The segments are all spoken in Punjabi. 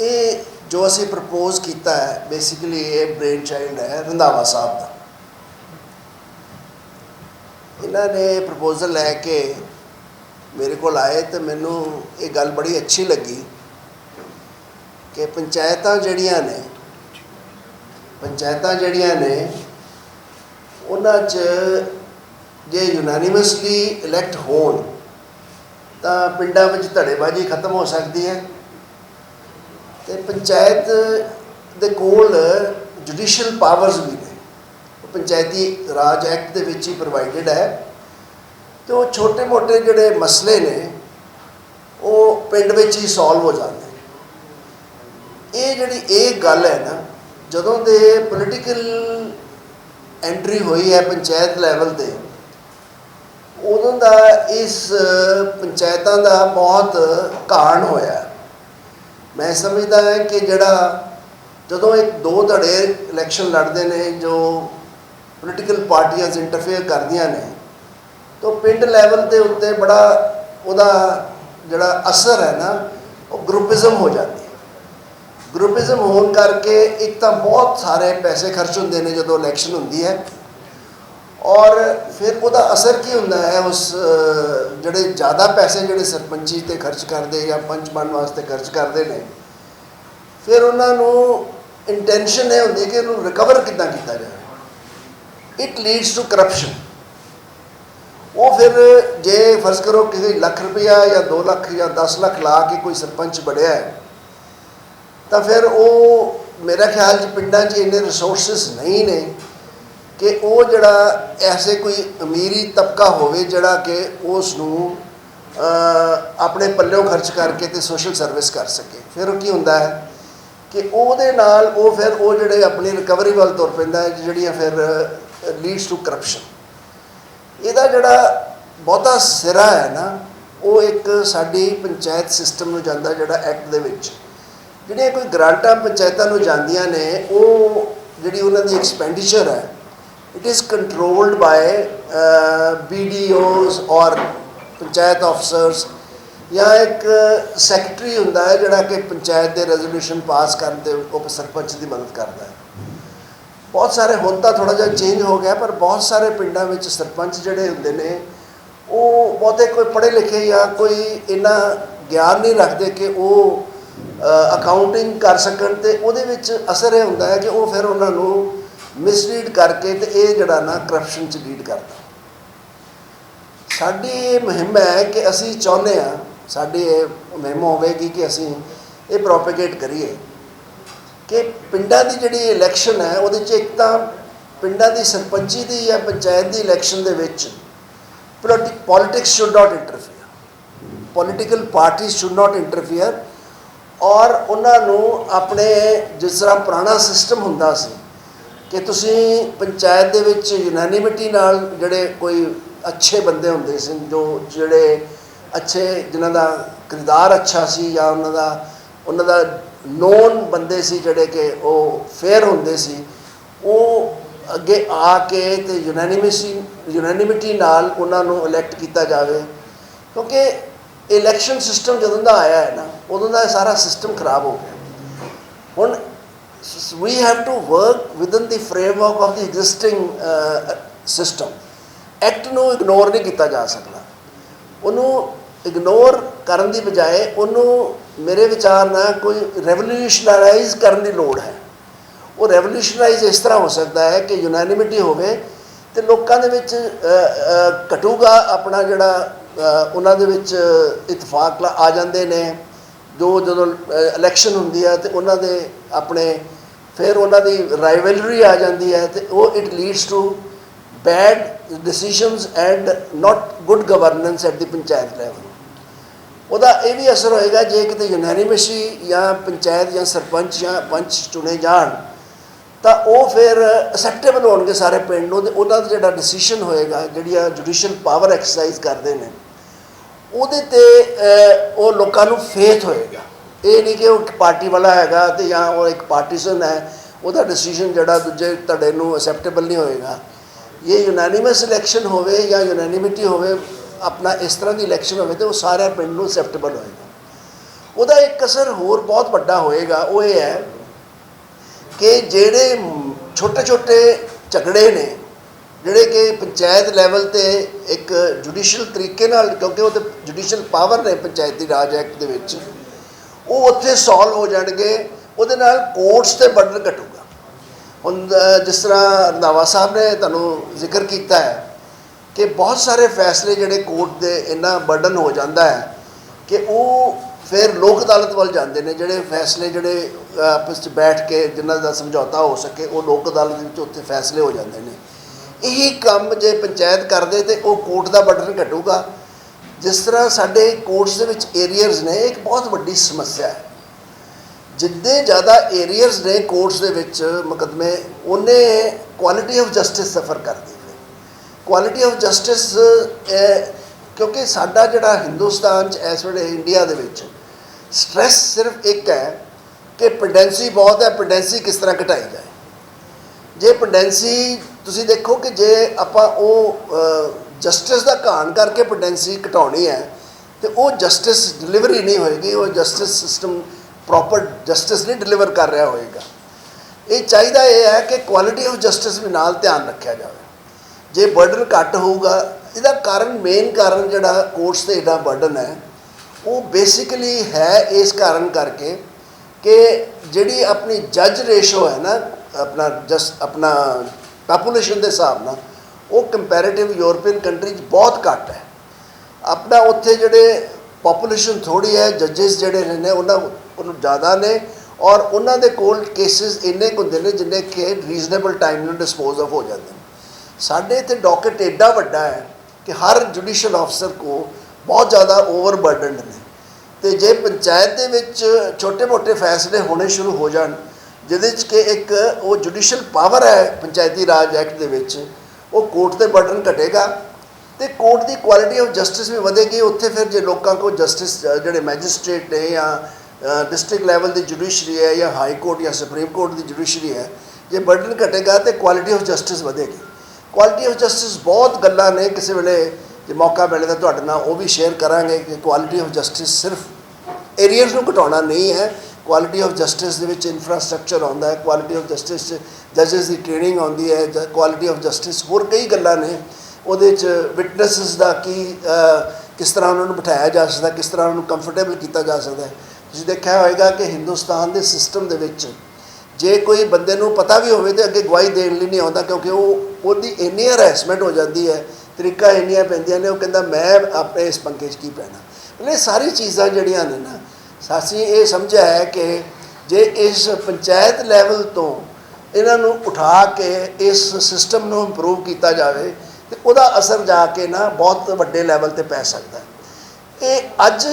ਇਹ ਜੋ ਅਸੀਂ ਪ੍ਰਪੋਜ਼ ਕੀਤਾ ਹੈ ਬੇਸਿਕਲੀ ਇਹ ਬ੍ਰੇਨ ਚਾਈਲਡ ਹੈ, ਰੰਧਾਵਾ ਸਾਹਿਬ ਦਾ। ਇਹਨਾਂ ਨੇ ਪ੍ਰਪੋਜ਼ਲ ਲੈ ਕੇ ਮੇਰੇ ਕੋਲ ਆਏ ਤੇ ਮੈਨੂੰ ਇਹ ਗੱਲ ਬੜੀ ਅੱਛੀ ਲੱਗੀ ਕਿ ਪੰਚਾਇਤਾਂ ਜਿਹੜੀਆਂ ਨੇ, ਪੰਚਾਇਤਾਂ ਜਿਹੜੀਆਂ ਨੇ, ਉਹਨਾਂ 'ਚ ਜੇ ਯੂਨਾਨੀਮਸਲੀ ਇਲੈਕਟ ਹੋਣ, ਤਾਂ ਪਿੰਡਾਂ ਵਿੱਚ ਧੜੇਬਾਜ਼ੀ ਖਤਮ ਹੋ ਸਕਦੀ ਹੈ। ਤੇ ਪੰਚਾਇਤ ਦੇ ਕੋਲ ਜੁਡੀਸ਼ੀਅਲ ਪਾਵਰਸ ਵੀ ਨੇ। ਉਹ ਪੰਚਾਇਤੀ ਰਾਜ ਐਕਟ ਦੇ ਵਿੱਚ ਹੀ ਪ੍ਰੋਵਾਈਡਡ ਹੈ। ਤੇ ਉਹ ਛੋਟੇ-ਮੋਟੇ ਜਿਹੜੇ ਮਸਲੇ ਨੇ, ਉਹ ਪਿੰਡ ਵਿੱਚ ਹੀ ਸੋਲਵ ਹੋ ਜਾਂਦੇ ਇਹ ਜਿਹੜੀ ਇਹ ਗੱਲ ਹੈ ਨਾ, ਜਦੋਂ ਦੇ ਪੋਲੀਟੀਕਲ ਐਂਟਰੀ ਹੋਈ ਹੈ ਪੰਚਾਇਤ ਲੈਵਲ ਤੇ, ਉਦੋਂ ਦਾ ਇਸ ਪੰਚਾਇਤਾਂ ਦਾ ਬਹੁਤ ਘਾਣ ਹੋਇਆ। ਮੈਂ ਸਮਝਦਾ ਹਾਂ ਕਿ ਜਿਹੜਾ ਜਦੋਂ ਇੱਕ ਦੋ ਧੜੇ ਇਲੈਕਸ਼ਨ ਲੜਦੇ ਨੇ, ਜੋ ਪੋਲੀਟੀਕਲ ਪਾਰਟੀਆਂ ਇੰਟਰਫੇਅਰ ਕਰਦੀਆਂ ਨੇ, ਤਾਂ ਪਿੰਡ ਲੈਵਲ ਦੇ ਉੱਤੇ ਬੜਾ ਉਹਦਾ ਜਿਹੜਾ ਅਸਰ ਹੈ ਨਾ, ਉਹ ਗਰੁੱਪਿਜ਼ਮ ਹੋ ਜਾਂਦੀ ਹੈ। ਗਰੁੱਪਿਜ਼ਮ ਹੋਣ ਕਰਕੇ ਇੱਕ ਤਾਂ ਬਹੁਤ ਸਾਰੇ ਪੈਸੇ ਖਰਚ ਹੁੰਦੇ ਨੇ ਜਦੋਂ ਇਲੈਕਸ਼ਨ ਹੁੰਦੀ ਹੈ। ਔਰ ਫਿਰ ਉਹਦਾ ਅਸਰ ਕੀ ਹੁੰਦਾ ਹੈ ਉਸ ਜਿਹੜੇ ਜ਼ਿਆਦਾ ਪੈਸੇ ਜਿਹੜੇ ਸਰਪੰਚੀ ਤੇ ਖਰਚ ਕਰਦੇ ਜਾਂ ਪੰਚ ਬਣ ਵਾਸਤੇ ਖਰਚ ਕਰਦੇ ਨੇ, ਫਿਰ ਉਹਨਾਂ ਨੂੰ ਇੰਟੈਂਸ਼ਨ ਇਹ ਹੁੰਦੀ ਕਿ ਇਹਨੂੰ ਰਿਕਵਰ ਕਿੱਦਾਂ ਕੀਤਾ ਜਾਵੇ। ਇਟ ਲੀਡਸ ਟੂ ਕਰਪਸ਼ਨ ਉਹ ਫਿਰ ਜੇ ਫਰਜ਼ ਕਰੋ ਕਿਸੇ ਲੱਖ ਰੁਪਇਆ ਜਾਂ 2 ਲੱਖ ਜਾਂ 10 ਲੱਖ ਲਾ ਕੇ ਕੋਈ ਸਰਪੰਚ ਬਣਿਆ ਹੈ, ਤਾਂ ਫਿਰ ਉਹ, ਮੇਰਾ ਖਿਆਲ 'ਚ ਪਿੰਡਾਂ 'ਚ ਇੰਨੇ ਰਿਸੋਰਸਸ ਨਹੀਂ ਨੇ ਕਿ ਉਹ ਜਿਹੜਾ ਐਸੇ ਕੋਈ ਅਮੀਰੀ ਤਬਕਾ ਹੋਵੇ ਜਿਹੜਾ ਕਿ ਉਸ ਨੂੰ ਆਪਣੇ ਪੱਲਿਓਂ ਖਰਚ ਕਰਕੇ ਤੇ ਸੋਸ਼ਲ ਸਰਵਿਸ ਕਰ ਸਕੇ। ਫਿਰ ਉਹ ਕੀ ਹੁੰਦਾ ਹੈ ਕਿ ਉਹਦੇ ਨਾਲ ਉਹ ਫਿਰ ਉਹ ਜਿਹੜੇ ਆਪਣੀ ਰਿਕਵਰੀ ਵੱਲ ਤੁਰ ਪੈਂਦਾ ਹੈ, ਜਿਹੜੀਆਂ ਫਿਰ ਲੀਡਸ ਟੂ ਕਰਪਸ਼ਨ ਇਹਦਾ ਜਿਹੜਾ ਬਹੁਤਾ ਸਿਰਾ ਹੈ ਨਾ, ਉਹ ਇੱਕ ਸਾਡੀ ਪੰਚਾਇਤ ਸਿਸਟਮ ਨੂੰ ਜਾਂਦਾ ਜਿਹੜਾ ਐਕਟ ਦੇ ਵਿੱਚ। ਜਿਹੜੀਆਂ ਕੋਈ ਗ੍ਰਾਂਟਾਂ ਪੰਚਾਇਤਾਂ ਨੂੰ ਜਾਂਦੀਆਂ ਨੇ, ਉਹ ਜਿਹੜੀ ਉਹਨਾਂ ਦੀ ਐਕਸਪੈਂਡੀਚਰ ਹੈ it is controlled by BDOs ਔਰ ਪੰਚਾਇਤ ਅਫਸਰਸ ਜਾਂ ਇੱਕ ਸੈਕਟਰੀ ਹੁੰਦਾ ਹੈ ਜਿਹੜਾ ਕਿ ਪੰਚਾਇਤ ਦੇ ਰੈਜ਼ੋਲੂਸ਼ਨ ਪਾਸ ਕਰਨ ਤੇ ਉਪ ਸਰਪੰਚ ਦੀ ਮਦਦ ਕਰਦਾ ਹੈ ਬਹੁਤ ਸਾਰੇ ਹੁਣ ਤਾਂ ਥੋੜਾ ਜਿਹਾ ਚੇਂਜ ਹੋ ਗਿਆ ਪਰ ਬਹੁਤ ਸਾਰੇ ਪਿੰਡਾਂ ਵਿੱਚ ਸਰਪੰਚ ਜਿਹੜੇ ਹੁੰਦੇ ਨੇ ਉਹ ਬਹੁਤੇ ਕੋਈ ਪੜ੍ਹੇ ਲਿਖੇ ਜਾਂ ਕੋਈ ਇੰਨਾ ਗਿਆਨ ਨਹੀਂ ਰੱਖਦੇ ਕਿ ਉਹ ਅਕਾਊਂਟਿੰਗ ਕਰ ਸਕਣ ਤੇ ਉਹਦੇ ਵਿੱਚ ਅਸਰ ਇਹ ਹੁੰਦਾ ਹੈ ਕਿ ਉਹ ਫਿਰ ਉਹਨਾਂ ਨੂੰ ਮਿਸਲੀਡ ਕਰਕੇ ਤੇ ਇਹ ਜਿਹੜਾ ਨਾ ਕਰਪਸ਼ਨ ਚ ਲੀਡ ਕਰਦਾ। ਸਾਡੀ ਇਹ ਮੁਹਿੰਮ ਹੈ ਕਿ ਅਸੀਂ ਚਾਹੁੰਦੇ ਆ ਸਾਡੀ ਇਹ ਮੁਹਿੰਮ ਹੋਵੇਗੀ ਕਿ ਅਸੀਂ ਇਹ ਪ੍ਰੋਪੇਗੇਟ ਕਰੀਏ ਕਿ ਪਿੰਡਾਂ ਦੀ ਜਿਹੜੀ ਇਲੈਕਸ਼ਨ ਹੈ, ਉਹਦੇ 'ਚ ਇੱਕ ਤਾਂ ਪਿੰਡਾਂ ਦੀ ਸਰਪੰਚੀ ਦੀ ਜਾਂ ਪੰਚਾਇਤ ਦੀ ਇਲੈਕਸ਼ਨ ਦੇ ਵਿੱਚ politics should not interfere political parties should not interfere ਔਰ ਉਹਨਾਂ ਨੂੰ ਆਪਣੇ ਜਿਸ ਤਰ੍ਹਾਂ ਪੁਰਾਣਾ ਸਿਸਟਮ ਹੁੰਦਾ ਸੀ ਕਿ ਤੁਸੀਂ ਪੰਚਾਇਤ ਦੇ ਵਿੱਚ ਯੂਨੈਨਿਮਿਟੀ ਨਾਲ ਜਿਹੜੇ ਕੋਈ ਅੱਛੇ ਬੰਦੇ ਹੁੰਦੇ ਸੀ, ਜੋ ਜਿਹੜੇ ਅੱਛੇ, ਜਿਨ੍ਹਾਂ ਦਾ ਕਿਰਦਾਰ ਅੱਛਾ ਸੀ ਜਾਂ ਉਹਨਾਂ ਦਾ ਉਹਨਾਂ ਦਾ ਨੋਨ ਬੰਦੇ ਸੀ ਜਿਹੜੇ ਕਿ ਉਹ ਫੇਅਰ ਹੁੰਦੇ ਸੀ, ਉਹ ਅੱਗੇ ਆ ਕੇ ਤੇ ਯੂਨੈਨਿਮਿਟੀ ਯੂਨੈਨਿਮਿਟੀ ਨਾਲ ਉਹਨਾਂ ਨੂੰ ਇਲੈਕਟ ਕੀਤਾ ਜਾਵੇ। ਕਿਉਂਕਿ ਇਲੈਕਸ਼ਨ ਸਿਸਟਮ ਜਦੋਂ ਦਾ ਆਇਆ ਹੈ ਨਾ, ਉਦੋਂ ਦਾ ਇਹ ਸਾਰਾ ਸਿਸਟਮ ਖਰਾਬ ਹੋ ਗਿਆ। We have to work within the framework of the existing uh, system. Act ਨੂੰ ਇਗਨੋਰ ਨਹੀਂ ਕੀਤਾ ਜਾ ਸਕਦਾ। ਉਹਨੂੰ ਇਗਨੋਰ ਕਰਨ ਦੀ ਬਜਾਏ ਉਹਨੂੰ ਮੇਰੇ ਵਿਚਾਰ ਨਾਲ ਕੋਈ ਰੈਵੋਲੂਸ਼ਨਰਾਈਜ਼ ਕਰਨ ਦੀ ਲੋੜ ਹੈ। ਉਹ ਰੈਵੋਲੂਸ਼ਨਰਾਈਜ਼ ਇਸ ਤਰ੍ਹਾਂ ਹੋ ਸਕਦਾ ਹੈ ਕਿ ਯੂਨੈਨਿਮਿਟੀ ਹੋਵੇ ਤੇ ਲੋਕਾਂ ਦੇ ਵਿੱਚ ਘਟੂਗਾ ਆਪਣਾ ਜਿਹੜਾ ਉਹਨਾਂ ਦੇ ਵਿੱਚ ਇਤਫਾਕ ਆ ਜਾਂਦੇ ਨੇ। ਜੋ ਜਦੋਂ ਇਲੈਕਸ਼ਨ ਹੁੰਦੀ ਆ ਤੇ ਉਹਨਾਂ ਦੇ ਆਪਣੇ ਫਿਰ ਉਹਨਾਂ ਦੀ ਰਾਈਵਲਰੀ ਆ ਜਾਂਦੀ ਹੈ ਤੇ ਉਹ it leads to bad decisions and not good governance at the panchayat level ਉਹਦਾ ਇਹ ਵੀ ਅਸਰ ਹੋਏਗਾ ਜੇ ਕਿਤੇ ਯੂਨੈਨਿਮਸੀ ਜਾਂ ਪੰਚਾਇਤ ਜਾਂ ਸਰਪੰਚ ਜਾਂ ਪੰਚ ਚੁਣੇ ਜਾਣ, ਤਾਂ ਉਹ ਫਿਰ ਅਸੈਪਟੇਬਲ ਹੋਣਗੇ ਸਾਰੇ ਪਿੰਡ ਨੂੰ ਤੇ ਉਹਨਾਂ ਦਾ ਜਿਹੜਾ ਡਿਸੀਜਨ ਹੋਏਗਾ ਜਿਹੜੀਆਂ ਜੁਡੀਸ਼ੀਅਲ ਪਾਵਰ ਐਕਸਰਸਾਈਜ਼ ਕਰਦੇ ਨੇ, ਉਹਦੇ ਤੇ ਉਹ ਲੋਕਾਂ ਨੂੰ ਫੇਥ ਹੋਏਗਾ। ਇਹ ਨਹੀਂ ਕਿ ਉਹ ਇੱਕ ਪਾਰਟੀ ਵਾਲਾ ਹੈਗਾ ਤੇ ਜਾਂ ਉਹ ਇੱਕ ਪਾਰਟੀਸ਼ਨ ਹੈ, ਉਹਦਾ ਡਿਸੀਜਨ ਜਿਹੜਾ ਦੂਜੇ ਧੜੇ ਨੂੰ ਅਸੈਪਟੇਬਲ ਨਹੀਂ ਹੋਏਗਾ। ਇਹ ਯੂਨੈਨਿਮਸ ਇਲੈਕਸ਼ਨ ਹੋਵੇ ਜਾਂ ਯੂਨੈਨਿਮਿਟੀ ਹੋਵੇ, ਆਪਣਾ ਇਸ ਤਰ੍ਹਾਂ ਦੀ ਇਲੈਕਸ਼ਨ ਹੋਵੇ ਤੇ ਉਹ ਸਾਰੇ ਪਿੰਡ ਨੂੰ ਅਸੈਪਟੇਬਲ ਹੋਏਗਾ। ਉਹਦਾ ਇੱਕ ਅਸਰ ਹੋਰ ਬਹੁਤ ਵੱਡਾ ਹੋਏਗਾ, ਉਹ ਇਹ ਹੈ ਕਿ ਜਿਹੜੇ ਛੋਟੇ ਛੋਟੇ ਝਗੜੇ ਨੇ, ਜਿਹੜੇ ਕਿ ਪੰਚਾਇਤ ਲੈਵਲ ਤੇ ਇੱਕ ਜੁਡੀਸ਼ੀਅਲ ਤਰੀਕੇ ਨਾਲ, ਕਿਉਂਕਿ ਉਹ ਤੇ ਜੁਡੀਸ਼ੀਅਲ ਪਾਵਰ ਨੇ ਪੰਚਾਇਤੀ ਰਾਜ ਐਕਟ ਦੇ ਵਿੱਚ ਉਹ ਉੱਥੇ ਸੋਲਵ ਹੋ ਜਾਣਗੇ, ਉਹਦੇ ਨਾਲ ਕੋਰਟਸ ਤੇ ਬਰਡਨ ਘਟੂਗਾ। ਹੁਣ ਜਿਸ ਤਰ੍ਹਾਂ ਰੰਧਾਵਾ ਸਾਹਿਬ ਨੇ ਤੁਹਾਨੂੰ ਜ਼ਿਕਰ ਕੀਤਾ ਹੈ ਕਿ ਬਹੁਤ ਸਾਰੇ ਫੈਸਲੇ ਜਿਹੜੇ ਕੋਰਟ ਦੇ ਇੰਨਾ ਬਰਡਨ ਹੋ ਜਾਂਦਾ ਹੈ ਕਿ ਉਹ ਫਿਰ ਲੋਕ ਅਦਾਲਤ ਵੱਲ ਜਾਂਦੇ ਨੇ, ਜਿਹੜੇ ਫੈਸਲੇ ਜਿਹੜੇ ਆਪਸ ਵਿੱਚ ਬੈਠ ਕੇ ਜਿਨ੍ਹਾਂ ਦਾ ਸਮਝੌਤਾ ਹੋ ਸਕੇ, ਉਹ ਲੋਕ ਅਦਾਲਤ ਵਿੱਚ ਉੱਥੇ ਫੈਸਲੇ ਹੋ ਜਾਂਦੇ ਨੇ। ਇਹੀ ਕੰਮ ਜੇ ਪੰਚਾਇਤ ਕਰਦੇ ਤੇ ਉਹ ਕੋਰਟ ਦਾ ਬਰਡਨ ਘਟੂਗਾ ਜਿਸ ਤਰ੍ਹਾਂ ਸਾਡੇ ਕੋਰਟਸ ਦੇ ਵਿੱਚ ਏਰੀਅਰਸ ਨੇ, ਇੱਕ ਬਹੁਤ ਵੱਡੀ ਸਮੱਸਿਆ ਹੈ। ਜਿੰਨੇ ਜ਼ਿਆਦਾ ਏਰੀਅਰਸ ਨੇ ਕੋਰਟਸ ਦੇ ਵਿੱਚ ਮੁਕੱਦਮੇ ਉਹਨੇ ਕੁਆਲਿਟੀ ਆਫ ਜਸਟਿਸ ਸਫਰ ਕਰਦੀ ਹੈ ਕੁਆਲਿਟੀ ਆਫ ਜਸਟਿਸ ਕਿਉਂਕਿ ਸਾਡਾ ਜਿਹੜਾ ਹਿੰਦੁਸਤਾਨ 'ਚ ਇਸ ਵੇਲੇ ਇੰਡੀਆ ਦੇ ਵਿੱਚ ਸਟ੍ਰੈਸ ਸਿਰਫ ਇੱਕ ਹੈ ਕਿ ਪੈਂਡੈਂਸੀ ਬਹੁਤ ਹੈ ਪੈਂਡੈਂਸੀ ਕਿਸ ਤਰ੍ਹਾਂ ਘਟਾਈ ਜਾਏ। ਜੇ ਪੈਂਡੈਂਸੀ ਤੁਸੀਂ ਦੇਖੋ ਕਿ ਜੇ ਆਪਾਂ ਉਹ ਜਸਟਿਸ ਦਾ ਘਾਣ ਕਰਕੇ ਪੋਟੈਂਸੀ ਘਟਾਉਣੀ ਹੈ ਤੇ ਉਹ ਜਸਟਿਸ ਡਿਲੀਵਰੀ ਨਹੀਂ ਹੋਏਗੀ, ਉਹ ਜਸਟਿਸ ਸਿਸਟਮ ਪ੍ਰੋਪਰ ਜਸਟਿਸ ਨਹੀਂ ਡਿਲੀਵਰ ਕਰ ਰਿਹਾ ਹੋਏਗਾ। ਇਹ ਚਾਹੀਦਾ ਇਹ ਹੈ ਕਿ ਕੁਆਲਿਟੀ ਆਫ ਜਸਟਿਸ ਵੀ ਨਾਲ ਧਿਆਨ ਰੱਖਿਆ ਜਾਵੇ। ਜੇ ਬਰਡਨ ਘੱਟ ਹੋਊਗਾ, ਇਹਦਾ ਕਾਰਨ ਮੇਨ ਕਾਰਨ ਜਿਹੜਾ ਕੋਰਟਸ ਤੇ ਇਹਦਾ ਬਰਡਨ ਹੈ, ਉਹ ਬੇਸਿਕਲੀ ਹੈ ਇਸ ਕਾਰਨ ਕਰਕੇ ਕਿ ਜਿਹੜੀ ਆਪਣੀ ਜੱਜ ਰੇਸ਼ੋ ਹੈ ਨਾ, ਆਪਣਾ ਜਸ ਆਪਣਾ ਪਾਪੂਲੇਸ਼ਨ ਦੇ ਹਿਸਾਬ ਨਾਲ ਉਹ ਕੰਪੈਰੀਟਿਵ ਯੂਰਪੀਅਨ ਕੰਟਰੀ 'ਚ ਬਹੁਤ ਘੱਟ ਹੈ। ਆਪਣਾ ਉੱਥੇ ਜਿਹੜੇ ਪੋਪੂਲੇਸ਼ਨ ਥੋੜੀ ਹੈ ਜੱਜਸ ਜਿਹੜੇ ਨੇ ਉਹਨਾਂ ਉਹਨੂੰ ਜ਼ਿਆਦਾ ਨੇ ਔਰ ਉਹਨਾਂ ਦੇ ਕੋਲ ਕੇਸਿਸ ਇੰਨੇ ਕੁ ਹੁੰਦੇ ਨੇ ਜਿੰਨੇ ਕਿ ਰੀਜ਼ਨੇਬਲ ਟਾਈਮ ਨਾਲ ਡਿਸਪੋਜ਼ ਆਫ ਹੋ ਜਾਂਦੇ ਨੇ। ਸਾਡੇ ਇੱਥੇ ਡਾਕਟ ਐਡਾ ਵੱਡਾ ਹੈ ਕਿ ਹਰ ਜੁਡੀਸ਼ੀਅਲ ਅਫਸਰ ਕੋ ਬਹੁਤ ਜ਼ਿਆਦਾ ਓਵਰਬਰਡਨਡ ਨੇ। ਤੇ ਜੇ ਪੰਚਾਇਤ ਦੇ ਵਿੱਚ ਛੋਟੇ-ਮੋਟੇ ਫੈਸਲੇ ਹੋਣੇ ਸ਼ੁਰੂ ਹੋ ਜਾਣ, ਜਿਹਦੇ 'ਚ ਕਿ ਇੱਕ ਉਹ ਜੁਡੀਸ਼ੀਅਲ ਪਾਵਰ ਹੈ ਪੰਚਾਇਤੀ ਰਾਜ ਐਕਟ ਦੇ ਵਿੱਚ ਉਹ ਕੋਰਟ ਤੇ ਬਰਡਨ ਘਟੇਗਾ ਤੇ ਕੋਰਟ ਦੀ ਕੁਆਲਿਟੀ ਆਫ ਜਸਟਿਸ ਵੀ ਵਧੇਗੀ। ਉੱਥੇ ਫਿਰ ਜੇ ਲੋਕਾਂ ਕੋ ਜਸਟਿਸ ਜਿਹੜੇ ਮੈਜਿਸਟ੍ਰੇਟ ਨੇ ਜਾਂ ਡਿਸਟ੍ਰਿਕਟ ਲੈਵਲ ਦੀ ਜੁਡੀਸ਼ਰੀ ਹੈ ਜਾਂ ਹਾਈ ਕੋਰਟ ਜਾਂ ਸੁਪਰੀਮ ਕੋਰਟ ਦੀ ਜੁਡੀਸ਼ਰੀ ਹੈ, ਜੇ ਬਰਡਨ ਘਟੇਗਾ ਤੇ ਕੁਆਲਿਟੀ ਆਫ ਜਸਟਿਸ ਵਧੇਗੀ। ਕੁਆਲਿਟੀ ਆਫ ਜਸਟਿਸ ਬਹੁਤ ਗੱਲਾਂ ਨੇ। ਕਿਸੇ ਵੇਲੇ ਜੇ ਮੌਕਾ ਮਿਲੇ ਤਾਂ ਤੁਹਾਡੇ ਨਾਲ ਉਹ ਵੀ ਸ਼ੇਅਰ ਕਰਾਂਗੇ ਕਿ ਕੁਆਲਿਟੀ ਆਫ ਜਸਟਿਸ ਸਿਰਫ ਏਰੀਅਸ ਨੂੰ ਘਟਾਉਣਾ ਨਹੀਂ ਹੈ। ਕੁਆਲਿਟੀ ਆਫ ਜਸਟਿਸ ਦੇ ਵਿੱਚ ਇਨਫਰਾਸਟ੍ਰਕਚਰ ਆਉਂਦਾ ਹੈ ਕੁਆਲਿਟੀ ਆਫ ਜਸਟਿਸ 'ਚ ਜੱਜਸ ਦੀ ਟ੍ਰੇਨਿੰਗ ਆਉਂਦੀ ਹੈ ਕੁਆਲਿਟੀ ਆਫ ਜਸਟਿਸ ਹੋਰ ਕਈ ਗੱਲਾਂ ਨੇ, ਉਹਦੇ ਚ ਵਿਟਨੈਸਸ ਦਾ ਕੀ ਕਿਸ ਤਰ੍ਹਾਂ ਉਹਨਾਂ ਨੂੰ ਬਿਠਾਇਆ ਜਾ ਸਕਦਾ, ਕਿਸ ਤਰ੍ਹਾਂ ਉਹਨਾਂ ਨੂੰ ਕੰਫਰਟੇਬਲ ਕੀਤਾ ਜਾ ਸਕਦਾ ਤੁਸੀਂ ਦੇਖਿਆ ਹੋਵੇਗਾ ਕਿ ਹਿੰਦੁਸਤਾਨ ਦੇ ਸਿਸਟਮ ਦੇ ਵਿੱਚ ਜੇ ਕੋਈ ਬੰਦੇ ਨੂੰ ਪਤਾ ਵੀ ਹੋਵੇ ਤੇ ਅੱਗੇ ਗਵਾਹੀ ਦੇਣ ਲਈ ਨਹੀਂ ਆਉਂਦਾ ਕਿਉਂਕਿ ਉਹ, ਉਹਦੀ ਇੰਨੀ ਹਰੈਸਮੈਂਟ ਹੋ ਜਾਂਦੀ ਹੈ, ਤਰੀਕਾ ਇੰਨੀਆਂ ਪੈਂਦੀਆਂ ਨੇ, ਉਹ ਕਹਿੰਦਾ ਮੈਂ ਆਪਣੇ ਇਸ ਪੰਗੇ 'ਚ ਕੀ ਪੈਣਾ ਮਤਲਬ ਇਹ ਸਾਰੀ ਚੀਜ਼ਾਂ ਜਿਹੜੀਆਂ ਨੇ ਨਾ ਸਾਸੀ ਇਹ ਸਮਝਿਆ ਹੈ ਕਿ ਜੇ ਇਸ ਪੰਚਾਇਤ ਲੈਵਲ ਤੋਂ ਇਹਨਾਂ ਨੂੰ ਉਠਾ ਕੇ ਇਸ ਸਿਸਟਮ ਨੂੰ ਇੰਪਰੂਵ ਕੀਤਾ ਜਾਵੇ, ਤੇ ਉਹਦਾ ਅਸਰ ਜਾ ਕੇ ਨਾ ਬਹੁਤ ਵੱਡੇ ਲੈਵਲ ਤੇ ਪੈ ਸਕਦਾ ਇਹ ਅੱਜ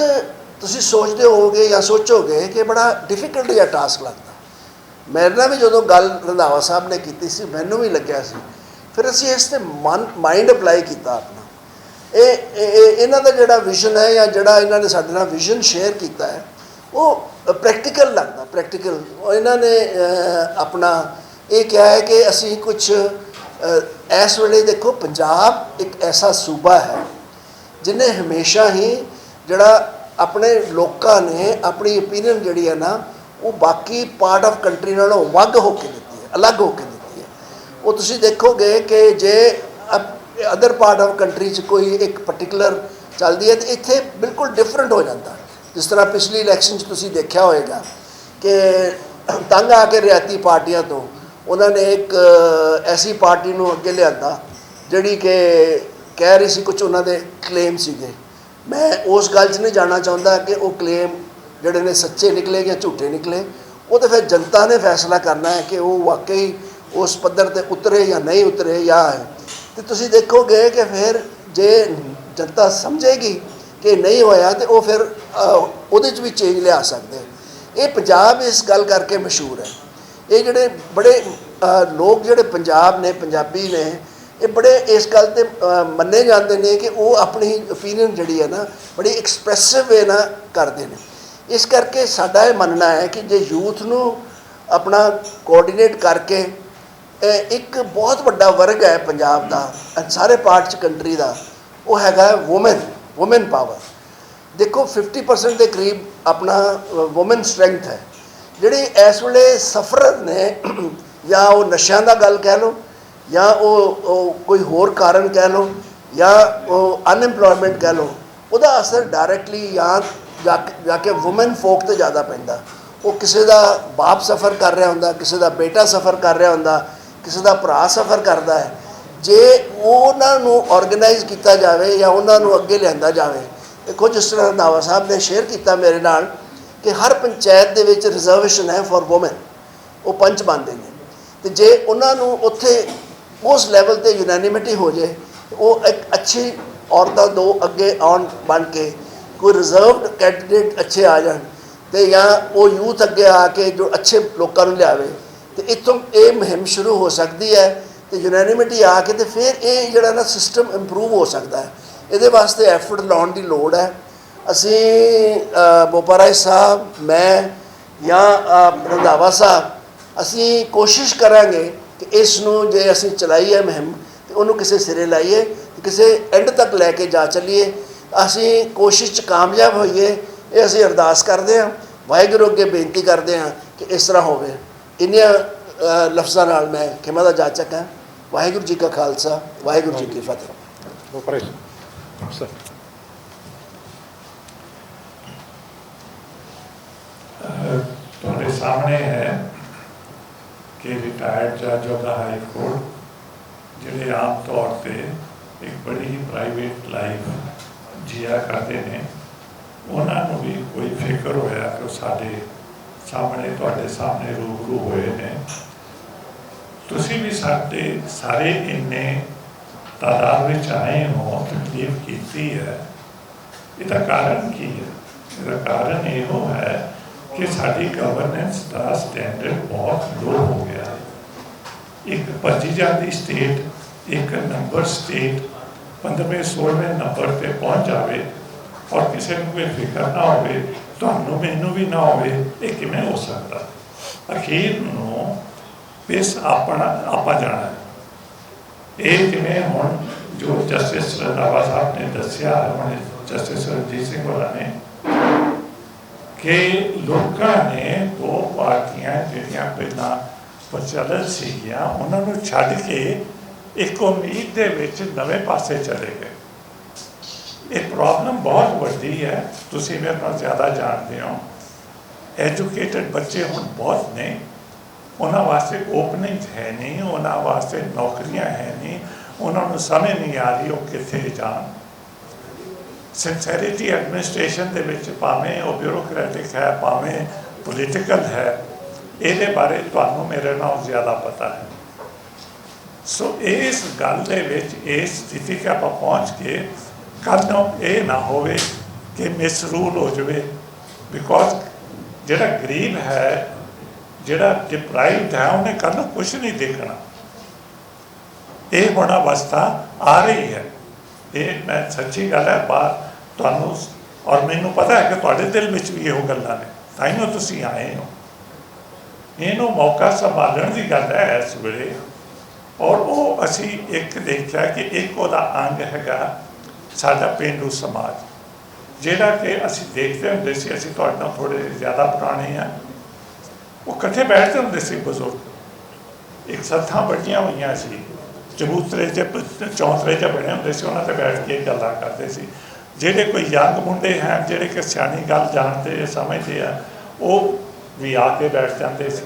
ਤੁਸੀਂ ਸੋਚਦੇ ਹੋਗੇ ਜਾਂ ਸੋਚੋਗੇ ਕਿ ਬੜਾ ਡਿਫਿਕਲਟ ਜਿਹਾ ਟਾਸਕ ਲੱਗਦਾ। ਮੇਰੇ ਨਾਲ ਵੀ ਜਦੋਂ ਗੱਲ ਰੰਧਾਵਾ ਸਾਹਿਬ ਨੇ ਕੀਤੀ ਸੀ, ਮੈਨੂੰ ਵੀ ਲੱਗਿਆ ਸੀ। ਫਿਰ ਅਸੀਂ ਇਸ ਤੇ ਮਨ ਮਾਈਂਡ ਅਪਲਾਈ ਕੀਤਾ ਆਪਣਾ। ਇਹ- ਇਹ- ਇਹਨਾਂ ਦਾ ਜਿਹੜਾ ਵਿਜ਼ਨ ਹੈ ਜਾਂ ਜਿਹੜਾ ਇਹਨਾਂ ਨੇ ਸਾਡੇ ਨਾਲ ਵਿਜ਼ਨ ਸ਼ੇਅਰ ਕੀਤਾ ਹੈ ਉਹ ਪ੍ਰੈਕਟੀਕਲ ਲੱਗਦਾ ਪ੍ਰੈਕਟੀਕਲ ਇਹਨਾਂ ਨੇ ਆਪਣਾ ਇਹ ਕਿਹਾ ਹੈ ਕਿ ਅਸੀਂ ਕੁਝ ਇਸ ਵੇਲੇ ਦੇਖੋ, ਪੰਜਾਬ ਇੱਕ ਐਸਾ ਸੂਬਾ ਹੈ, ਜਿਨੇ ਹਮੇਸ਼ਾ ਹੀ ਜਿਹੜਾ ਆਪਣੇ ਲੋਕਾਂ ਨੇ ਆਪਣੀ ਓਪੀਨੀਅਨ ਜਿਹੜੀ ਹੈ ਨਾ, ਉਹ ਬਾਕੀ ਪਾਰਟ ਆਫ ਕੰਟਰੀ ਨਾਲੋਂ ਵੱਖ ਹੋ ਕੇ ਦਿੱਤੀ ਹੈ, ਅਲੱਗ ਹੋ ਕੇ ਦਿੱਤੀ ਹੈ। ਉਹ ਤੁਸੀਂ ਦੇਖੋਗੇ ਕਿ ਜੇ ਅਦਰ ਪਾਰਟ ਆਫ ਕੰਟਰੀ 'ਚ ਕੋਈ ਇੱਕ ਪਾਰਟਿਕੂਲਰ ਚੱਲਦੀ ਹੈ, ਤੇ ਇੱਥੇ ਬਿਲਕੁਲ ਡਿਫਰੈਂਟ ਹੋ ਜਾਂਦਾ। ਜਿਸ ਤਰ੍ਹਾਂ ਪਿਛਲੀ ਇਲੈਕਸ਼ਨ 'ਚ ਤੁਸੀਂ ਦੇਖਿਆ ਹੋਵੇਗਾ ਕਿ ਤੰਗ ਆ ਕੇ ਰਿਆਤੀ ਪਾਰਟੀਆਂ ਤੋਂ ਉਹਨਾਂ ਨੇ ਇੱਕ ਐਸੀ ਪਾਰਟੀ ਨੂੰ ਅੱਗੇ ਲਿਆਂਦਾ, ਜਿਹੜੀ ਕਿ ਕਹਿ ਰਹੀ ਸੀ ਕੁਝ ਉਹਨਾਂ ਦੇ ਕਲੇਮ ਸੀਗੇ। ਮੈਂ ਉਸ ਗੱਲ 'ਚ ਨਹੀਂ ਜਾਣਾ ਚਾਹੁੰਦਾ ਕਿ ਉਹ ਕਲੇਮ ਜਿਹੜੇ ਨੇ ਸੱਚੇ ਨਿਕਲੇ ਜਾਂ ਝੂਠੇ ਨਿਕਲੇ। ਉਹ ਤਾਂ ਫਿਰ ਜਨਤਾ ਨੇ ਫੈਸਲਾ ਕਰਨਾ ਹੈ ਕਿ ਉਹ ਵਾਕਈ ਉਸ ਪੱਧਰ ਤੇ ਉਤਰੇ ਜਾਂ ਨਹੀਂ ਉਤਰੇ ਜਾਂ ਹੈ। ਤੇ ਤੁਸੀਂ ਦੇਖੋਗੇ ਕਿ ਫਿਰ ਜੇ ਜਨਤਾ ਸਮਝੇਗੀ ਕਿ ਨਹੀਂ ਹੋਇਆ ਤੇ ਉਹ ਫਿਰ ਉਹਦੇ 'ਚ ਵੀ ਚੇਂਜ ਲਿਆ ਸਕਦੇ ਇਹ ਪੰਜਾਬ ਇਸ ਗੱਲ ਕਰਕੇ ਮਸ਼ਹੂਰ ਹੈ। ਇਹ ਜਿਹੜੇ ਬੜੇ ਲੋਕ ਜਿਹੜੇ ਪੰਜਾਬ ਨੇ, ਪੰਜਾਬੀ ਨੇ, ਇਹ ਬੜੇ ਇਸ ਗੱਲ ਤੇ ਮੰਨੇ ਜਾਂਦੇ ਨੇ ਕਿ ਉਹ ਆਪਣੀ ਓਪੀਨੀਅਨ ਜਿਹੜੀ ਹੈ ਨਾ, ਬੜੀ ਐਕਸਪ੍ਰੈਸਿਵ ਵੇ ਨਾਲ ਕਰਦੇ ਨੇ। ਇਸ ਕਰਕੇ ਸਾਡਾ ਇਹ ਮੰਨਣਾ ਹੈ ਕਿ ਜੇ ਯੂਥ ਨੂੰ ਆਪਣਾ ਕੋਆਰਡੀਨੇਟ ਕਰਕੇ ਇੱਕ ਬਹੁਤ ਵੱਡਾ ਵਰਗ ਹੈ ਪੰਜਾਬ ਦਾ ਸਾਰੇ ਪਾਰਟ ਚ ਕੰਟਰੀ ਦਾ, ਉਹ ਹੈਗਾ ਵੂਮਨ ਵੂਮਨ ਪਾਵਰ ਦੇਖੋ 50% ਦੇ ਕਰੀਬ ਆਪਣਾ ਔਮਨ ਸਟਰੈਂਥ ਹੈ। ਜਿਹੜੇ ਇਸ ਵੇਲੇ ਸਫਰ ਨੇ, ਜਾਂ ਉਹ ਨਸ਼ਿਆਂ ਦਾ ਗੱਲ ਕਹਿ ਲਓ, ਜਾਂ ਉਹ ਕੋਈ ਹੋਰ ਕਾਰਨ ਕਹਿ ਲਓ, ਜਾਂ ਉਹ ਅਨਐਮਪਲੋਇਮੈਂਟ ਕਹਿ ਲਓ, ਉਹਦਾ ਅਸਰ ਡਾਇਰੈਕਟਲੀ ਜਾਂ ਜਾ ਕੇ- ਜਾ ਕੇ ਔਮਨ ਫੋਕ ਤੇ ਜ਼ਿਆਦਾ ਪੈਂਦਾ। ਉਹ ਕਿਸੇ ਦਾ ਬਾਪ ਸਫਰ ਕਰ ਰਿਹਾ ਹੁੰਦਾ, ਕਿਸੇ ਦਾ ਬੇਟਾ ਸਫਰ ਕਰ ਰਿਹਾ ਹੁੰਦਾ, ਕਿਸੇ ਦਾ ਭਰਾ ਸਫਰ ਕਰਦਾ ਹੈ। ਜੇ ਉਹਨਾਂ ਨੂੰ ਆਰਗੇਨਾਈਜ਼ ਕੀਤਾ ਜਾਵੇ ਜਾਂ ਉਹਨਾਂ ਨੂੰ ਅੱਗੇ ਲਿਆਂਦਾ ਜਾਵੇ ਕੁਝ ਇਸ ਤਰ੍ਹਾਂ ਰੰਧਾਵਾ ਸਾਹਿਬ ਨੇ ਸ਼ੇਅਰ ਕੀਤਾ ਮੇਰੇ ਨਾਲ ਕਿ ਹਰ ਪੰਚਾਇਤ ਦੇ ਵਿੱਚ ਰਿਜ਼ਰਵੇਸ਼ਨ ਹੈ ਫॉर ਔਮਨ ਉਹ ਪੰਚ ਬਣਦੇ ਨੇ। ਤੇ ਜੇ ਉਹਨਾਂ ਨੂੰ ਉੱਥੇ ਉਸ ਲੈਵਲ ਤੇ ਯੂਨੈਨਿਮਿਟੀ ਹੋ ਜੇ, ਉਹ ਇੱਕ ਅੱਛੀ ਔਰਤਾਂ ਦੋ ਅੱਗੇ ਆਉਣ ਬਣ ਕੇ ਕੋਈ ਰਿਜ਼ਰਵਡ ਕੈਂਡੀਡੇਟ ਅੱਛੇ ਆ ਜਾਣ ਤੇ ਜਾਂ ਉਹ ਯੂਥ ਅੱਗੇ ਆ ਕੇ ਜੋ ਅੱਛੇ ਲੋਕਾਂ ਨੂੰ ਲਿਆਵੇ, ਤੇ ਇੱਥੋਂ ਇਹ ਮੁਹਿੰਮ ਸ਼ੁਰੂ ਹੋ ਸਕਦੀ ਹੈ ਤੇ ਯੂਨੈਨਿਮਿਟੀ ਆ ਕੇ ਤੇ ਫਿਰ ਇਹ ਜਿਹੜਾ ਨਾ ਸਿਸਟਮ ਇੰਪਰੂਵ ਹੋ ਸਕਦਾ ਹੈ। ਇਹਦੇ ਵਾਸਤੇ ਐਫਰਟ ਲਾਉਣ ਦੀ ਲੋੜ ਹੈ। ਅਸੀਂ ਅ, ਬੋਪਾਰਾਏ ਸਾਹਿਬ ਮੈਂ ਜਾਂ ਅ, ਰੰਧਾਵਾ ਸਾਹਿਬ ਅਸੀਂ ਕੋਸ਼ਿਸ਼ ਕਰਾਂਗੇ ਕਿ ਇਸ ਨੂੰ ਜੇ ਅਸੀਂ ਚਲਾਈ ਹੈ ਮੁਹਿੰਮ ਤੇ ਉਹਨੂੰ ਕਿਸੇ ਸਿਰੇ ਲਾਈਏ ਕਿਸੇ ਐਂਡ ਤੱਕ ਲੈ ਕੇ ਜਾ ਚੱਲੀਏ। ਅਸੀਂ ਕੋਸ਼ਿਸ਼ 'ਚ ਕਾਮਯਾਬ ਹੋਈਏ ਇਹ ਅਸੀਂ ਅਰਦਾਸ ਕਰਦੇ ਹਾਂ। ਵਾਹਿਗੁਰੂ ਅੱਗੇ ਬੇਨਤੀ ਕਰਦੇ ਹਾਂ ਕਿ ਇਸ ਤਰ੍ਹਾਂ ਹੋਵੇ। ਇੰਨੀਆਂ ਲਫ਼ਜ਼ਾਂ ਨਾਲ ਮੈਂ ਖਿਮਾ ਦਾ ਜਾ ਹਾਂ। ਵਾਹਿਗੁਰੂ ਜੀ ਕਾ ਖਾਲਸਾ ਵਾਹਿਗੁਰੂ ਜੀ ਕੀ ਫਤਿਹ. Sir. ਤੁਹਾਡੇ ਸਾਹਮਣੇ ਹੈ ਕਿ ਰਿਟਾਇਰਡ ਜੱਜ ਆਫ ਦਾ ਹਾਈ ਕੋਰਟ ਜਿਹੜੇ ਆਮ ਤੌਰ ਤੇ ਇੱਕ ਬੜੀ ਹੀ ਪ੍ਰਾਈਵੇਟ ਲਾਈਫ ਜੀਆ ਕਰਦੇ ਨੇ ਉਹਨਾਂ ਨੂੰ ਵੀ ਕੋਈ ਫਿਕਰ ਹੋਇਆ ਕਿ ਸਾਡੇ ਸਾਹਮਣੇ ਤੁਹਾਡੇ ਸਾਹਮਣੇ ਰੂਬਰੂ ਹੋਏ ਨੇ ਤੁਸੀਂ ਵੀ ਸਾਡੇ ਸਾਰੇ ਇੰਨੇ ਤਾਦਾਦ ਵਿੱਚ ਆਏ ਹੋ ਤਕਲੀਫ ਕੀਤੀ ਹੈ। ਇਹਦਾ ਕਾਰਨ ਕੀ ਹੈ? ਇਹਦਾ ਕਾਰਨ ਇਹੋ ਹੈ ਕਿ ਸਾਡੀ ਗਵਰਨੈਂਸ ਦਾ ਸਟੈਂਡਰਡ ਬਹੁਤ ਲੋ ਹੋ ਗਿਆ। ਹੈ ਇੱਕ ਭੱਜੀ ਜਾਂਦੀ ਸਟੇਟ ਇੱਕ ਨੰਬਰ ਸਟੇਟ 15ਵੇਂ 16ਵੇਂ ਨੰਬਰ ਤੇ ਪਹੁੰਚ ਜਾਵੇ ਔਰ ਕਿਸੇ ਨੂੰ ਕੋਈ ਫਿਕਰ ਨਾ ਹੋਵੇ, ਤੁਹਾਨੂੰ ਮੈਨੂੰ ਵੀ ਨਾ ਹੋਵੇ, ਇਹ ਕਿਵੇਂ ਹੋ ਸਕਦਾ? ਅਖੀਰ ਨੂੰ ਇਸ ਆਪਣਾ ਆਪਾਂ ਜਾਣਾ। ਹੈ ਇਹ ਜਿਵੇਂ ਹੁਣ ਜੋ ਜਸਟਿਸ ਰੰਧਾਵਾ ਸਾਹਿਬ ਨੇ ਦੱਸਿਆ, ਹੁਣ ਜਸਟਿਸ ਰਣਜੀਤ ਸਿੰਘ ਵਾਲਾ ਨੇ, ਕਿ ਲੋਕਾਂ ਨੇ ਦੋ ਪਾਰਟੀਆਂ ਜਿਹੜੀਆਂ ਪਹਿਲਾਂ ਪ੍ਰਚਲਿਤ ਸੀਗੀਆਂ, ਉਹਨਾਂ ਨੂੰ ਛੱਡ ਕੇ ਇੱਕ ਉਮੀਦ ਦੇ ਵਿੱਚ ਨਵੇਂ ਪਾਸੇ ਚਲੇ ਗਏ। ਇਹ ਪ੍ਰੋਬਲਮ ਬਹੁਤ ਵੱਡੀ ਹੈ। ਤੁਸੀਂ ਮੇਰੇ ਨਾਲ ਜ਼ਿਆਦਾ ਜਾਣਦੇ ਹੋ। ਐਜੂਕੇਟਡ ਬੱਚੇ ਹੁਣ ਬਹੁਤ ਨੇ। ਉਹਨਾਂ ਵਾਸਤੇ ਓਪਨਿੰਗ ਹੈ ਨਹੀਂ, ਉਹਨਾਂ ਵਾਸਤੇ ਨੌਕਰੀਆਂ ਹੈ ਨਹੀਂ, ਉਹਨਾਂ ਨੂੰ ਸਮਝ ਨਹੀਂ ਆ ਰਹੀ ਉਹ ਕਿੱਥੇ ਜਾਣ। ਸਿੰਸੈਰਿਟੀ ਐਡਮਿਨਿਸਟ੍ਰੇਸ਼ਨ ਦੇ ਵਿੱਚ ਭਾਵੇਂ ਉਹ ਬਿਊਰੋਕ੍ਰੈਟਿਕ ਹੈ, ਭਾਵੇਂ ਪੋਲੀਟੀਕਲ ਹੈ, ਇਹਦੇ ਬਾਰੇ ਤੁਹਾਨੂੰ ਮੇਰੇ ਨਾਲੋਂ ਜ਼ਿਆਦਾ ਪਤਾ ਹੈ। ਸੋ ਇਸ ਗੱਲ ਦੇ ਵਿੱਚ ਇਸ ਸਥਿਤੀ 'ਤੇ ਆਪਾਂ ਪਹੁੰਚ ਕੇ ਕੱਲ੍ਹ ਨੂੰ ਇਹ ਨਾ ਹੋਵੇ ਕਿ ਮਿਸਰੂਲ ਹੋ ਜਾਵੇ ਬਿਕੋਜ਼ ਜਿਹੜਾ ਗਰੀਬ ਹੈ ਜਿਹੜਾ ਡਿਪਰਾਈਵਡ ਹੈ, ਉਹਨੇ ਕੱਲ੍ਹ ਨੂੰ ਕੁਝ ਨਹੀਂ ਦੇਖਣਾ। ਇਹ ਬੜਾ ਅਵਸਥਾ ਆ ਰਹੀ ਹੈ। ਇਹ ਮੈਂ ਸੱਚੀ ਗੱਲ ਹੈ ਬਾਤ ਤੁਹਾਨੂੰ ਔਰ ਮੈਨੂੰ ਪਤਾ ਹੈ ਕਿ ਤੁਹਾਡੇ ਦਿਲ ਵਿੱਚ ਵੀ ਇਹੋ ਗੱਲਾਂ ਨੇ। ਤਾਂ ਹੀ ਤੁਸੀਂ ਆਏ ਹੋ। ਇਹਨੂੰ ਮੌਕਾ ਸੰਭਾਲਣ ਦੀ ਗੱਲ ਹੈ ਇਸ ਵੇਲੇ। ਔਰ ਉਹ ਅਸੀਂ ਇੱਕ ਦੇਖਿਆ ਕਿ ਇੱਕ ਉਹਦਾ ਅੰਗ ਹੈਗਾ ਸਾਡਾ ਪੇਂਡੂ ਸਮਾਜ। ਜਿਹੜਾ ਕਿ ਅਸੀਂ ਦੇਖਦੇ ਹੁੰਦੇ ਸੀ, ਅਸੀਂ ਤੁਹਾਡੇ ਨਾਲ ਥੋੜੇ ਜ਼ਿਆਦਾ ਪੁਰਾਣੇ ਆ ਉਹ ਇਕੱਠੇ ਬੈਠਦੇ ਹੁੰਦੇ ਸੀ ਬਜ਼ੁਰਗ। ਇੱਕ ਸੱਥਾਂ ਬੜੀਆਂ ਹੋਈਆਂ ਸੀ। ਚਬੂਤਰੇ ਚ ਚੌਂਤਰੇ ਚ ਬਣੇ ਹੁੰਦੇ ਸੀ, ਉਹਨਾਂ ਤੇ ਬੈਠ ਕੇ ਗੱਲਾਂ ਕਰਦੇ ਸੀ। ਜਿਹੜੇ ਕੋਈ ਯੰਗ ਮੁੰਡੇ ਹੈ ਜਿਹੜੇ ਕਿ ਸਿਆਣੀ ਗੱਲ ਜਾਣਦੇ, ਸਮਝਦੇ ਆ, ਉਹ ਵੀ ਆ ਕੇ ਬੈਠ ਜਾਂਦੇ ਸੀ।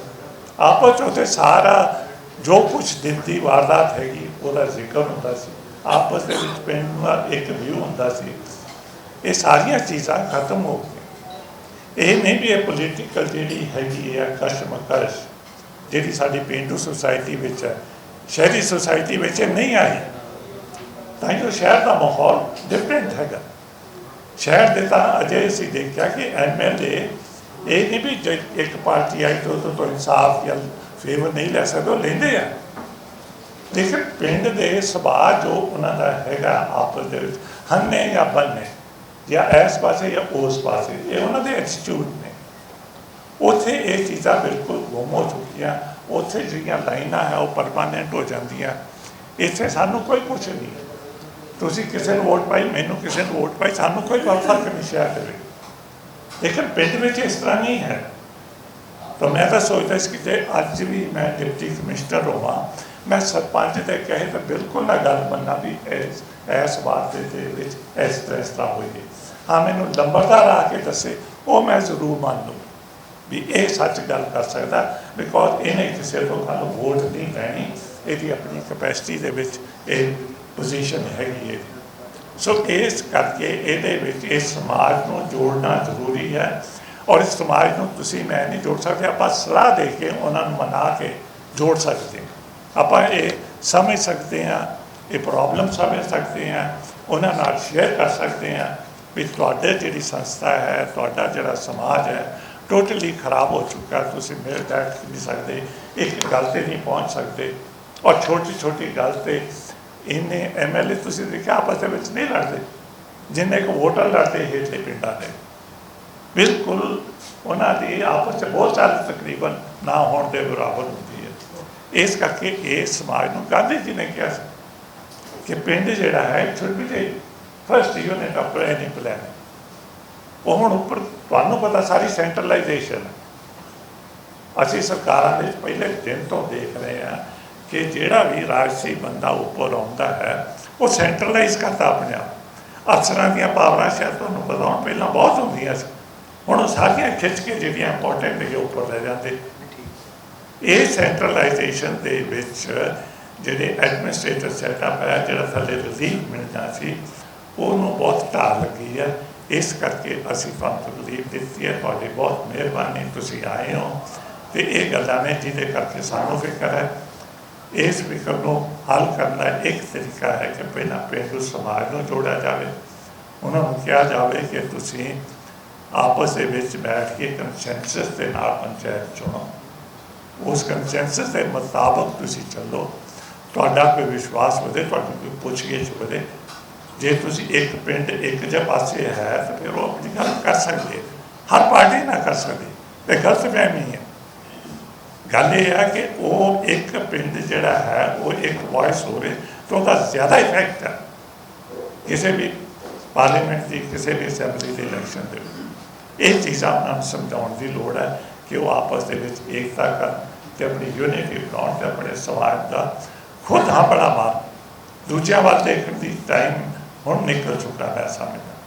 ਆਪਸ 'ਚ ਉੱਥੇ ਸਾਰਾ ਜੋ ਕੁਝ ਦਿਨ ਦੀ ਵਾਰਦਾਤ ਹੈਗੀ, ਉਹਦਾ ਜ਼ਿਕਰ ਹੁੰਦਾ ਸੀ। ਆਪਸ ਦੇ ਵਿੱਚ ਪਿੰਡ ਦਾ ਇੱਕ ਵਿਊ ਹੁੰਦਾ ਸੀ। ਇਹ ਸਾਰੀਆਂ ਚੀਜ਼ਾਂ ਖਤਮ ਹੋ ਇਹ ਨਹੀਂ ਵੀ ਇਹ ਪੋਲੀਟੀਕਲ ਜਿਹੜੀ ਹੈਗੀ ਹੈ ਕਸ਼ਮਕਸ਼ ਜਿਹੜੀ ਸਾਡੀ ਪੇਂਡੂ ਸੁਸਾਇਟੀ ਵਿੱਚ ਹੈ, ਸ਼ਹਿਰੀ ਸੁਸਾਇਟੀ ਵਿੱਚ ਇਹ ਨਹੀਂ ਆਈ। ਤਾਂ ਜੋ ਸ਼ਹਿਰ ਦਾ ਮਾਹੌਲ ਡਿਫਰੈਂਟ ਹੈਗਾ। ਸ਼ਹਿਰ ਦੇ ਤਾਂ ਅਜੇ ਅਸੀਂ ਦੇਖਿਆ ਕਿ ਐਮਐਲਏ ਇਹ ਨਹੀਂ ਵੀ ਜੇ ਇੱਕ ਪਾਰਟੀ ਆਈ ਤਾਂ ਉਹ ਤੋਂ ਇਨਸਾਫ ਜਾਂ ਫੇਵਰ ਨਹੀਂ ਲੈ ਸਕਦੇ, ਉਹ ਲੈਂਦੇ ਆ। ਲੇਕਿਨ ਪਿੰਡ ਦੇ ਸੁਭਾਅ ਜੋ ਉਹਨਾਂ ਦਾ ਹੈਗਾ, ਆਪਸ ਦੇ ਵਿੱਚ, ਹੰਨੇ ਜਾਂ ਬੰਨੇ ਜਾਂ ਇਸ ਪਾਸੇ ਜਾਂ ਉਸ ਪਾਸੇ, ਇਹ ਉਹਨਾਂ ਦੇ ਇੰਸਟੀਚਿਊਟ ਨੇ। ਉੱਥੇ ਇਹ ਚੀਜ਼ਾਂ ਬਿਲਕੁਲ ਗੁੰਮ ਹੋ ਚੁੱਕੀਆਂ। ਉੱਥੇ ਜਿਹੜੀਆਂ ਲਾਈਨਾਂ ਹੈ, ਉਹ ਪਰਮਾਨੈਂਟ ਹੋ ਜਾਂਦੀਆਂ। ਇੱਥੇ ਸਾਨੂੰ ਕੋਈ ਕੁਛ ਨਹੀਂ। ਤੁਸੀਂ ਕਿਸੇ ਨੂੰ ਵੋਟ ਪਾਈ, ਮੈਨੂੰ ਕਿਸੇ ਨੂੰ ਵੋਟ ਪਾਈ, ਸਾਨੂੰ ਕੋਈ ਫ਼ਰਕ ਨਹੀਂ ਸ਼ਹਿਰ ਕਰੇ ਲੇਕਿਨ ਪਿੰਡ ਵਿੱਚ ਇਸ ਤਰ੍ਹਾਂ ਨਹੀਂ ਹੈ। ਤਾਂ ਮੈਂ ਤਾਂ ਸੋਚਦਾ ਸੀ ਕਿ ਜੇ ਅੱਜ ਵੀ ਮੈਂ ਡਿਪਟੀ ਕਮਿਸ਼ਨਰ ਹੋਵਾਂ, ਮੈਂ ਸਰਪੰਚ ਦੇ ਕਹੇ ਤਾਂ ਬਿਲਕੁਲ ਨਾ ਗੱਲ ਮੰਨਾਂ ਵੀ ਇਸ ਇਸ ਵਾਰ ਦੇ ਵਿੱਚ ਇਸ ਤਰ੍ਹਾਂ ਇਸ ਤਰ੍ਹਾਂ ਹੋਈ ਹਾਂ, ਮੈਨੂੰ ਲੰਬਰਦਾਰ ਆ ਕੇ ਦੱਸੇ, ਉਹ ਮੈਂ ਜ਼ਰੂਰ ਮੰਨ ਲਊ ਵੀ ਇਹ ਸੱਚ ਗੱਲ ਕਰ ਸਕਦਾ ਬਿਕੋਜ਼ ਇਹਨੇ ਕਿਸੇ ਲੋਕਾਂ ਨੂੰ ਵੋਟ ਨਹੀਂ ਲੈਣੀ ਇਹਦੀ ਆਪਣੀ ਕਪੈਸਿਟੀ ਦੇ ਵਿੱਚ ਇਹ ਪੋਜੀਸ਼ਨ ਹੈਗੀ ਹੈ। ਸੋ ਇਸ ਕਰਕੇ ਇਹਦੇ ਵਿੱਚ ਇਸ ਸਮਾਜ ਨੂੰ ਜੋੜਨਾ ਜ਼ਰੂਰੀ ਹੈ ਔਰ ਇਸ ਸਮਾਜ ਨੂੰ ਤੁਸੀਂ ਮੈਂ ਨਹੀਂ ਜੋੜ ਸਕਦੇ, ਆਪਾਂ ਸਲਾਹ ਦੇ ਕੇ ਉਹਨਾਂ ਨੂੰ ਮਨਾ ਕੇ ਜੋੜ ਸਕਦੇ ਹਾਂ। ਆਪਾਂ ਇਹ ਸਮਝ ਸਕਦੇ ਹਾਂ, ਇਹ ਪ੍ਰੋਬਲਮ ਸਮਝ ਸਕਦੇ ਹਾਂ, ਉਹਨਾਂ ਨਾਲ ਸ਼ੇਅਰ ਕਰ ਸਕਦੇ ਹਾਂ ਵੀ ਤੁਹਾਡੇ ਜਿਹੜੀ ਸੰਸਥਾ ਹੈ, ਤੁਹਾਡਾ ਜਿਹੜਾ ਸਮਾਜ ਹੈ, ਟੋਟਲੀ ਖਰਾਬ ਹੋ ਚੁੱਕਾ ਤੁਸੀਂ ਮੇਲ ਬੈਠ ਨਹੀਂ ਸਕਦੇ, ਇੱਕ ਗੱਲ ਤੇ ਨਹੀਂ ਪਹੁੰਚ ਸਕਦੇ। ਔਰ ਛੋਟੀ ਛੋਟੀ ਗੱਲ ਤੇ ਇਹਨੇ ਐਮਐਲਏ ਤੁਸੀਂ ਦੇਖਿਆ, ਆਪਸ ਦੇ ਵਿੱਚ ਨਹੀਂ ਲੜਦੇ, ਜਿੰਨੇ ਕੁ ਵੋਟਰ ਲੜਦੇ ਹੇਠਲੇ ਪਿੰਡਾਂ ਦੇ। ਬਿਲਕੁਲ ਉਹਨਾਂ ਦੀ ਆਪਸ ਵਿੱਚ ਬਹੁਤ ਸਾਰੀ ਤਕਰੀਬਨ ਨਾ ਹੋਣ ਦੇ ਬਰਾਬਰ ਹੁੰਦੀ ਹੈ। ਇਸ ਕਰਕੇ ਇਹ ਸਮਾਜ ਨੂੰ ਗਾਂਧੀ ਜੀ ਨੇ ਕਿਹਾ ਸੀ ਕਿ ਪਿੰਡ ਜਿਹੜਾ ਹੈ should be the first unit of any plan ਉਹ ਹੁਣ ਉੱਪਰ ਤੁਹਾਨੂੰ ਪਤਾ ਸਾਰੀ ਸੈਂਟਰਲਾਈਜੇਸ਼ਨ ਅਸੀਂ ਸਰਕਾਰਾਂ ਦੇ ਪਹਿਲੇ ਦਿਨ ਤੋਂ ਦੇਖ ਰਹੇ ਹਾਂ ਕਿ ਜਿਹੜਾ ਵੀ ਰਾਜਸੀ ਬੰਦਾ ਉੱਪਰ ਆਉਂਦਾ ਹੈ, ਉਹ ਸੈਂਟਰਲਾਈਜ਼ ਕਰਦਾ ਆਪਣੇ ਆਪ। ਅਫਸਰਾਂ ਦੀਆਂ ਪਾਵਰਾਂ ਸ਼ਾਇਦ ਤੁਹਾਨੂੰ ਪਤਾ ਪਹਿਲਾਂ ਬਹੁਤ ਹੁੰਦੀਆਂ ਸੀ। ਹੁਣ ਉਹ ਸਾਰੀਆਂ ਖਿੱਚ ਕੇ ਜਿਹੜੀਆਂ ਇੰਪੋਰਟੈਂਟ ਨੇ ਉੱਪਰ ਲੈ ਜਾਂਦੇ। ਇਹ ਸੈਂਟਰਲਾਈਜੇਸ਼ਨ ਦੇ ਵਿੱਚ ਜਿਹੜੇ ਐਡਮਿਨਿਸਟ੍ਰੇਟਰ ਸੈਟਅਪ ਹੈ, ਜਿਹੜਾ ਥੱਲੇ ਰਿਲੀਫ ਮਿਲਦਾ ਸੀ ਉਹਨੂੰ ਬਹੁਤ ਢਾਲ ਲੱਗੀ ਹੈ ਇਸ ਕਰਕੇ ਅਸੀਂ ਤੁਹਾਨੂੰ ਤਕਲੀਫ ਦਿੱਤੀ ਹੈ ਤੁਹਾਡੀ ਬਹੁਤ ਮਿਹਰਬਾਨੀ, ਤੁਸੀਂ ਆਏ ਹੋ। ਤੇ ਇਹ ਗੱਲਾਂ ਨੇ ਜਿਹਦੇ ਕਰਕੇ ਸਾਨੂੰ ਫਿਕਰ ਹੈ। ਇਸ ਫਿਕਰ ਨੂੰ ਹੱਲ ਕਰਨ ਦਾ ਇੱਕ ਤਰੀਕਾ ਹੈ ਕਿ ਪਹਿਲਾਂ ਪੇਂਡੂ ਸਮਾਜ ਨੂੰ ਜੋੜਿਆ ਜਾਵੇ। ਉਹਨਾਂ ਨੂੰ ਕਿਹਾ ਜਾਵੇ ਕਿ ਤੁਸੀਂ ਆਪਸ ਦੇ ਵਿੱਚ ਬੈਠ ਕੇ ਕੰਸੈਂਸਸ ਦੇ ਨਾਲ ਪੰਚਾਇਤ ਚੁਣੋ। ਉਸ ਕੰਸੈਂਸਸ ਦੇ ਮੁਤਾਬਕ ਤੁਸੀਂ ਚੱਲੋ। ਤੁਹਾਡਾ ਕੋਈ ਵਿਸ਼ਵਾਸ ਵਧੇ, ਤੁਹਾਡੀ ਕੋਈ ਪੁੱਛਗਿੱਛ ਵਧੇ ਜੇ ਤੁਸੀਂ ਇੱਕ ਪਿੰਡ ਇੱਕ ਜਿਹਾ ਪਾਸੇ ਹੈ, ਤਾਂ ਫਿਰ ਉਹ ਆਪਣੀ ਗੱਲ ਕਰ ਸਕਦੇ ਹਰ ਪਾਰਟੀ ਨਾ ਕਰ ਸਕਦੇ ਇਹ ਗਲਤ ਫਹਿਮੀ ਹੈ ਗੱਲ ਇਹ ਹੈ ਕਿ ਉਹ ਇੱਕ ਪਿੰਡ ਜਿਹੜਾ ਹੈ, ਉਹ ਇੱਕ ਵਾਇਸ ਹੋਵੇ ਤਾਂ ਉਹਦਾ ਜ਼ਿਆਦਾ ਇਫੈਕਟ ਹੈ ਕਿਸੇ ਵੀ ਪਾਰਲੀਮੈਂਟ ਦੀ, ਕਿਸੇ ਵੀ ਅਸੈਂਬਲੀ ਦੇ ਇਲੈਕਸ਼ਨ ਦੇ ਵਿੱਚ। ਇਹ ਚੀਜ਼ਾਂ ਉਹਨਾਂ ਨੂੰ ਸਮਝਾਉਣ ਦੀ ਲੋੜ ਹੈ ਕਿ ਉਹ ਆਪਸ ਦੇ ਵਿੱਚ ਏਕਤਾ ਕਰਨ ਤੇ ਆਪਣੀ ਯੂਨਿਟੀ ਬਣਾਉਣ ਤੇ ਆਪਣੇ ਸਮਾਜ ਦਾ ਖੁਦ ਆਪਣਾ ਮਾਰ ਦੂਜਿਆਂ ਵੱਲ ਦੇਖਣ ਦੀ ਟਾਈਮ ਹੁਣ ਨਿਕਲ ਚੁੱਕਾ ਹੈ ਸਮਝਦਾ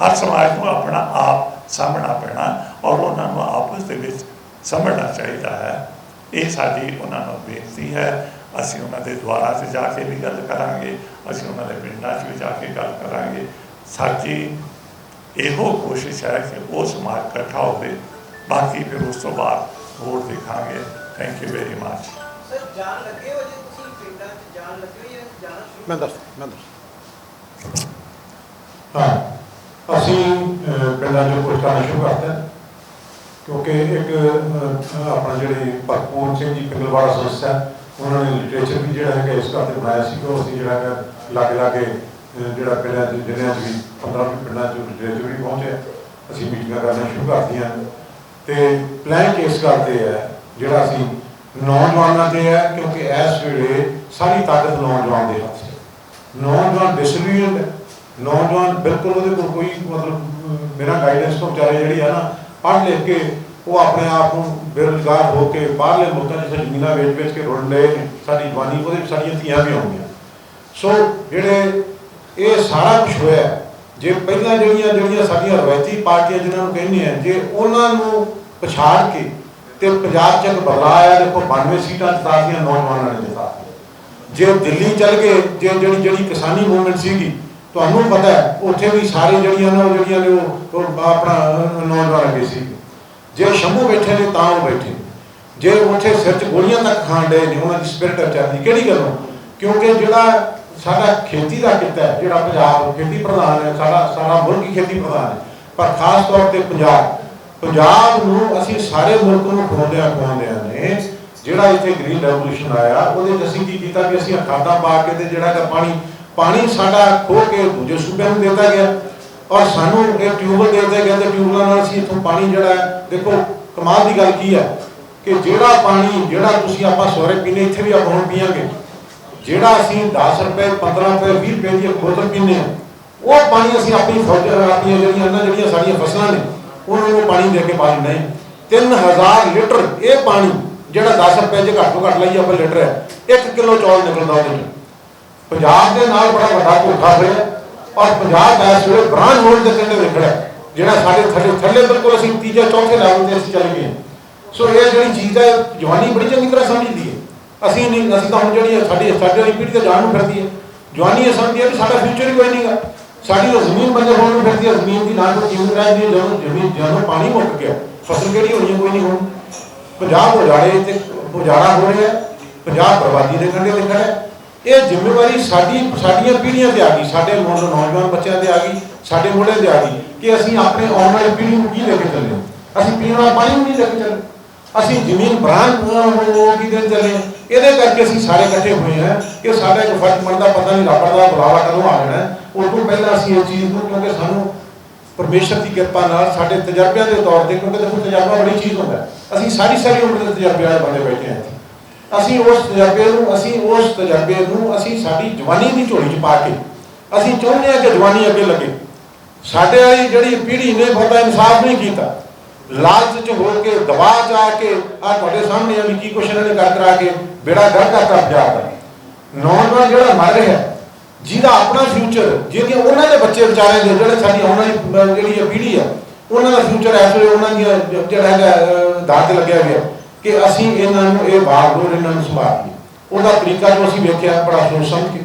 ਹਰ ਸਮਾਜ ਨੂੰ ਆਪਣਾ ਆਪ ਸਾਹਮਣਾ ਪੈਣਾ ਔਰ ਉਹਨਾਂ ਨੂੰ ਆਪਸ ਦੇ ਵਿੱਚ ਸਮਝਣਾ ਚਾਹੀਦਾ ਹੈ। ਇਹ ਸਾਡੀ ਉਹਨਾਂ ਨੂੰ ਬੇਨਤੀ ਹੈ। ਅਸੀਂ ਉਹਨਾਂ ਦੇ ਦੁਆਰਾ 'ਤੇ ਜਾ ਕੇ ਵੀ ਗੱਲ ਕਰਾਂਗੇ। ਅਸੀਂ ਉਹਨਾਂ ਦੇ ਪਿੰਡਾਂ 'ਚ ਵੀ ਜਾ ਕੇ ਗੱਲ ਕਰਾਂਗੇ। ਸਾਡੀ ਇਹੋ ਕੋਸ਼ਿਸ਼ ਹੈ ਕਿ ਉਹ ਸਮਾਜ ਇਕੱਠਾ ਹੋਵੇ। ਬਾਕੀ ਫਿਰ ਉਸ ਤੋਂ ਬਾਅਦ ਹੋਰ ਦੇਖਾਂਗੇ। Thank you very much sir ਜਾਣ ਲੱਗੇ ਹੋ ਜੇ ਤੁਸੀਂ ਪਿੰਡਾਂ 'ਚ? ਜਾਣ ਲੱਗੇ ਹੋ ਜਾਂ ਜਾਣਾ ਸ਼ੁਰੂ ਮੈਂ ਦੱਸ ਮੈਂ ਦੱਸ। ਹਾਂ ਅਸੀਂ ਪਿੰਡਾਂ 'ਚ ਕੁਝ ਕਰਨਾ ਸ਼ੁਰੂ ਕਰਤਾ ਕਿਉਂਕਿ ਇੱਕ ਆਪਣਾ ਜਿਹੜੇ ਭਰਪੂਰ ਸਿੰਘ ਜੀ ਪਿੰਗਲਵਾੜਾ ਸੰਸਥਾ ਹੈ, ਉਹਨਾਂ ਨੇ ਲਿਟਰੇਚਰ ਵੀ ਜਿਹੜਾ ਹੈਗਾ ਇਸ ਕਰਕੇ ਬਣਾਇਆ ਸੀ ਕਿ ਅਸੀਂ ਜਿਹੜਾ ਹੈਗਾ ਲਾਗੇ ਲਾਗੇ ਜਿਹੜਾ ਪਿੰਡਾਂ 'ਚ ਜ਼ਿਲ੍ਹਿਆਂ 'ਚ ਵੀ 15 ਵੀਹ ਪਿੰਡਾਂ 'ਚ ਲਿਟਰੇਚਰ ਵੀ ਪਹੁੰਚਿਆ। ਅਸੀਂ ਮੀਟਿੰਗਾਂ ਕਰਨਾ ਸ਼ੁਰੂ ਕਰਤੀਆਂ। ਤੇ ਪਲਾਨ ਕੇਸ ਕਰਦੇ ਹੈ ਜਿਹੜਾ ਅਸੀਂ ਨੌਜਵਾਨਾਂ ਤੇ ਹੈ ਕਿਉਂਕਿ ਇਸ ਵੇਲੇ ਸਾਰੀ ਤਾਕਤ ਨੌਜਵਾਨ ਦੇ ਹੱਥ 'ਚ ਹੈ। ਨੌਜਵਾਨ ਡਿਸਪਲਿਨਡ ਨੌਜਵਾਨ ਬਿਲਕੁਲ ਉਹਦੇ ਕੋਲ ਕੋਈ ਮਤਲਬ ਅਮ, ਗਾਈਡੈਂਸ ਤੋਂ ਵਿਚਾਰੇ ਜਿਹੜੀ ਆ ਨਾ ਪੜ੍ਹ ਲਿਖ ਕੇ ਉਹ ਆਪਣੇ ਆਪ ਨੂੰ ਬੇਰੁਜ਼ਗਾਰ ਹੋ ਕੇ ਬਾਹਰਲੇ ਮੁਲਕਾਂ 'ਚ ਜ਼ਮੀਨਾਂ ਵੇਚ ਵੇਚ ਕੇ ਰੁਲ ਲਏ ਸਾਡੀ ਜਵਾਨੀ ਉਹਦੇ ਵਿੱਚ ਸਾਡੀਆਂ ਧੀਆਂ ਵੀ ਆਉਂਦੀਆਂ। ਸੋ ਜਿਹੜੇ ਇਹ ਸਾਰਾ ਕੁਝ ਹੋਇਆ ਜੇ ਪਹਿਲਾਂ ਜਿਹੜੀਆਂ ਜਿਹੜੀਆਂ ਸਾਡੀਆਂ ਰਵਾਇਤੀ ਪਾਰਟੀਆਂ ਜਿਨ੍ਹਾਂ ਨੂੰ ਕਹਿੰਦੇ ਆ ਜੇ ਉਹਨਾਂ ਨੂੰ ਪਛਾੜ ਕੇ ਤੇ ਪੰਜਾਬ 'ਚ ਇੱਕ ਆਇਆ ਦੇਖੋ 92 ਸੀਟਾਂ ਜਿਤਾਤੀਆਂ ਨੌਜਵਾਨਾਂ ਨੇ ਜਿਤਾਤੀਆਂ ਜੇ ਦਿੱਲੀ ਚੱਲ ਗਏ ਜੇ ਜਿਹੜੀ ਜਿਹੜੀ ਕਿਸਾਨੀ ਮੂਵਮੈਂਟ ਸੀਗੀ ਤੁਹਾਨੂੰ ਪਤਾ ਹੈ, ਉੱਥੇ ਵੀ ਸਾਰੇ ਜਿਹੜੀਆਂ ਨੇ ਉਹ ਜਿਹੜੀਆਂ ਨੇ ਉਹ ਆਪਣਾ ਨੌਜਵਾਨ ਅੱਗੇ ਸੀ। ਜੇ ਸ਼ੰਭੂ ਬੈਠੇ ਨੇ, ਤਾਂ ਉਹ ਬੈਠੇ। ਜੇ ਉੱਥੇ ਸਿਰ 'ਚ ਗੋਲੀਆਂ ਤੱਕ ਖਾਣ ਡਏ ਨੇ, ਉਹਨਾਂ ਦੀ ਸਪਿਰਿਟ ਚੱਲਦੀ ਕਿਹੜੀ ਗੱਲੋਂ? ਕਿਉਂਕਿ ਜਿਹੜਾ ਸਾਡਾ ਖੇਤੀ ਦਾ ਕਿੱਤਾ ਹੈ, ਜਿਹੜਾ ਪੰਜਾਬ ਖੇਤੀ ਪ੍ਰਧਾਨ ਹੈ ਸਾਡਾ ਸਾਡਾ ਮੁਲਕ ਖੇਤੀ ਪ੍ਰਧਾਨ ਹੈ। ਪਰ ਖਾਸ ਤੌਰ ਤੇ ਪੰਜਾਬ ਪੰਜਾਬ ਨੂੰ ਅਸੀਂ ਸਾਰੇ ਮੁਲਕ ਨੂੰ ਖਵਾਉਂਦਿਆਂ ਖਵਾਉਂਦਿਆਂ ਨੇ, ਜਿਹੜਾ ਇੱਥੇ ਗ੍ਰੀਨ ਰੈਵੋਲੂਸ਼ਨ ਆਇਆ, ਉਹਦੇ ਵਿੱਚ ਅਸੀਂ ਕੀ ਕੀਤਾ ਕਿ ਅਸੀਂ ਖਾਦਾਂ ਪਾ ਕੇ ਤੇ ਜਿਹੜਾ ਕਿ ਪਾਣੀ ਪਾਣੀ ਸਾਡਾ ਖੋ ਕੇ ਦੂਜੇ ਸੂਬਿਆਂ ਨੂੰ ਦਿੱਤਾ ਗਿਆ ਔਰ ਸਾਨੂੰ ਇਹ ਟਿਊਬਲ ਦੇ ਦਿੱਤੇ ਗਏ ਤੇ ਟਿਊਬਲਾਂ ਨਾਲ ਅਸੀਂ ਇੱਥੋਂ ਪਾਣੀ ਜਿਹੜਾ ਹੈ, ਦੇਖੋ ਕਮਾਲ ਦੀ ਗੱਲ ਕੀ ਹੈ ਕਿ ਜਿਹੜਾ ਪਾਣੀ ਜਿਹੜਾ ਤੁਸੀਂ ਆਪਾਂ ਸਵੇਰੇ ਪੀਨੇ ਇੱਥੇ ਵੀ ਆਪਾਂ ਹੁਣ ਪੀਆਂਗੇ। ਜਿਹੜਾ ਅਸੀਂ 10 ਰੁਪਏ 15 ਰੁਪਏ 20 ਰੁਪਏ ਦੀ ਬੋਤਲ ਪੀਂਦੇ ਹਾਂ ਉਹ ਪਾਣੀ ਅਸੀਂ ਆਪਣੀ ਫੌਜ ਆਪਣੀਆਂ ਜਿਹੜੀਆਂ ਨਾ ਜਿਹੜੀਆਂ ਸਾਡੀਆਂ ਫਸਲਾਂ ਨੇ ਉਹਨਾਂ ਨੂੰ ਪਾਣੀ ਦੇ ਕੇ ਪਾ ਲੈਂਦੇ ਹਾਂ। 3000 ਲੀਟਰ ਇਹ ਪਾਣੀ ਜਿਹੜਾ 10 ਰੁਪਏ 'ਚ ਘੱਟ ਤੋਂ ਘੱਟ ਲਈਏ ਆਪਾਂ ਲੀਟਰ ਹੈ 1 ਕਿਲੋ ਚੌਲ ਨਿਕਲਦਾ ਉਹਦੇ ਚੋਂ। ਪੰਜਾਬ ਦੇ ਨਾਲ ਬੜਾ ਵੱਡਾ ਧੋਖਾ ਹੋਇਆ ਔਰ ਪੰਜਾਬ ਇਸ ਵੇਲੇ ਬ੍ਰਾਂਡ ਹੋਣ ਦੇ ਕੰਢੇ ਵਿਖੜਿਆ ਜਿਹੜਾ ਸਾਡੇ ਥੱਲੇ ਥੱਲੇ ਬਿਲਕੁਲ ਅਸੀਂ ਤੀਜੇ, ਚੌਥੇ ਲੈਵਲ ਤੇ ਅਸੀਂ ਚੱਲ ਗਏ ਸੋ ਇਹ ਜਿਹੜੀ ਚੀਜ਼ ਹੈ, ਜਵਾਨੀ ਬੜੀ ਚੰਗੀ ਤਰ੍ਹਾਂ ਸਮਝਦੀ ਹੈ। ਅਸੀਂ ਨਹੀਂ ਅਸੀਂ ਤਾਂ ਹੁਣ ਜਿਹੜੀ ਸਾਡੀ ਸਾਡੇ ਵਾਲੀ ਪੀੜ੍ਹੀ ਤਾਂ ਜਾਣ ਨੂੰ ਫਿਰਦੀ ਹੈ। ਜਵਾਨੀ ਇਹ ਸਮਝਦੀ ਹੈ ਕਿ ਸਾਡਾ ਫਿਊਚਰ ਹੀ ਕੋਈ ਨਹੀਂਗਾ ਸਾਡੀ ਤਾਂ ਜ਼ਮੀਨ ਬੰਜਰ ਹੋਣ ਨੂੰ ਫਿਰਦੀ ਹੈ। ਜ਼ਮੀਨ ਦੀ ਨਾ ਕੋਈ ਕੀਮਤ ਰਹਿੰਦੀ? ਜਦੋਂ ਜ਼ਮੀਨ ਜਦੋਂ ਪਾਣੀ ਮੁੱਕ ਗਿਆ, ਫਸਲ ਕਿਹੜੀ ਹੋਣੀ ਹੈ, ਕੋਈ ਨਹੀਂ ਹੋਣੀ। ਪੰਜਾਬ ਉਜਾੜੇ ਤੇ ਉਜਾੜਾ ਹੋ ਰਿਹਾ ਪੰਜਾਬ ਬਰਬਾਦੀ ਦੇ ਕੰਢੇ ਤੇ ਖੜਾ ਇਹ ਜ਼ਿੰਮੇਵਾਰੀ ਸਾਡੀ, ਸਾਡੀਆਂ ਪੀੜ੍ਹੀਆਂ ਤੇ ਆ ਗਈ, ਸਾਡੇ ਨੌ- ਨੌਜਵਾਨ ਬੱਚਿਆਂ ਤੇ ਆ ਗਈ, ਸਾਡੇ ਮੁੰਡੇ ਤੇ ਆ ਗਈ, ਕਿ ਅਸੀਂ ਆਪਣੇ ਆਉਣ ਵਾਲੀ ਪੀੜ੍ਹੀ ਨੂੰ ਕੀ ਲੈ ਕੇ ਚੱਲੇ ਹਾਂ? ਅਸੀਂ ਪੀਣ ਵਾਲਾ ਪਾਣੀ ਵੀ ਨਹੀਂ ਲੈ ਕੇ ਚੱਲੇ ਅਸੀਂ ਜ਼ਮੀਨ ਬਰਾਨ ਉਹ ਕੀ ਦੇਣ ਚੱਲੇ ਇਹਦੇ ਕਰਕੇ ਅਸੀਂ ਸਾਰੇ ਇਕੱਠੇ ਹੋਏ ਹਾਂ ਕਿ ਸਾਡਾ ਇੱਕ ਫਰਜ਼ ਬਣਦਾ ਪਤਾ ਨਹੀਂ ਰੱਬ ਦਾ ਬੁਲਾਵਾ ਕਦੋਂ ਆ ਜਾਣਾ ਉਸ ਤੋਂ ਪਹਿਲਾਂ ਅਸੀਂ ਇਹ ਚੀਜ਼ ਨੂੰ, ਕਿਉਂਕਿ ਸਾਨੂੰ ਪਰਮੇਸ਼ਰ ਦੀ ਕਿਰਪਾ ਨਾਲ ਸਾਡੇ ਤਜਰਬਿਆਂ ਦੇ ਤੌਰ ਤੇ, ਕਿਉਂਕਿ ਦੇਖੋ ਤਜਰਬਾ ਬੜੀ ਚੀਜ਼ ਹੁੰਦਾ ਅਸੀਂ ਸਾਰੀ ਸਾਰੀ ਉਮਰ ਦੇ ਤਜਰਬੇ ਵਾਲੇ ਬੰਦੇ ਬੈਠੇ ਹਾਂ ਅਸੀਂ ਉਸ ਤਜਰਬੇ ਨੂੰ ਅਸੀਂ ਉਸ ਤਜਰਬੇ ਨੂੰ ਅਸੀਂ ਸਾਡੀ ਜਵਾਨੀ ਦੀ ਝੋਲੀ 'ਚ ਪਾ ਕੇ ਅਸੀਂ ਚਾਹੁੰਦੇ ਹਾਂ ਕਿ ਜਵਾਨੀ ਅੱਗੇ ਲੱਗੇ। ਸਾਡੇ ਵਾਲੀ ਜਿਹੜੀ ਪੀੜ੍ਹੀ ਨੇ ਬਹੁਤਾ ਇਨਸਾਫ ਨਹੀਂ ਕੀਤਾ। ਲਾਲਚ 'ਚ ਹੋ ਕੇ ਦਬਾਅ 'ਚ ਆ ਕੇ ਆ ਤੁਹਾਡੇ ਸਾਹਮਣੇ ਆ ਵੀ ਕੀ ਕੁਛ ਇਹਨਾਂ ਨੇ ਕਰ ਕਰਾ ਕੇ ਬੇੜਾ ਗਰ ਕਰਤਾ ਪੰਜਾਬ ਨੌਜਵਾਨ ਜਿਹੜਾ ਮਰ ਰਿਹਾ ਜਿਹਦਾ ਆਪਣਾ ਫਿਊਚਰ ਜਿਹਦੀਆਂ ਉਹਨਾਂ ਦੇ ਬੱਚੇ ਵਿਚਾਰੇ ਨੇ ਜਿਹੜੇ ਸਾਡੀ ਆਉਣ ਵਾਲੀ ਜਿਹੜੀ ਪੀੜ੍ਹੀ ਆ ਉਹਨਾਂ ਦਾ ਫਿਊਚਰ ਇਸ ਵੇਲੇ ਉਹਨਾਂ ਦੀਆਂ ਜਿਹੜਾ ਹੈਗਾ ਅਹ, ਦਾਅ ਤੇ ਲੱਗਿਆ ਗਿਆ ਕਿ ਅਸੀਂ ਇਹਨਾਂ ਨੂੰ ਇਹ ਬਾਗਡੋਰ ਇਹਨਾਂ ਨੂੰ ਸੰਭਾਲੀਏ ਉਹਦਾ ਤਰੀਕਾ ਜੋ ਅਸੀਂ ਵੇਖਿਆ, ਬੜਾ ਸੋਚ ਸਮਝ ਕੇ।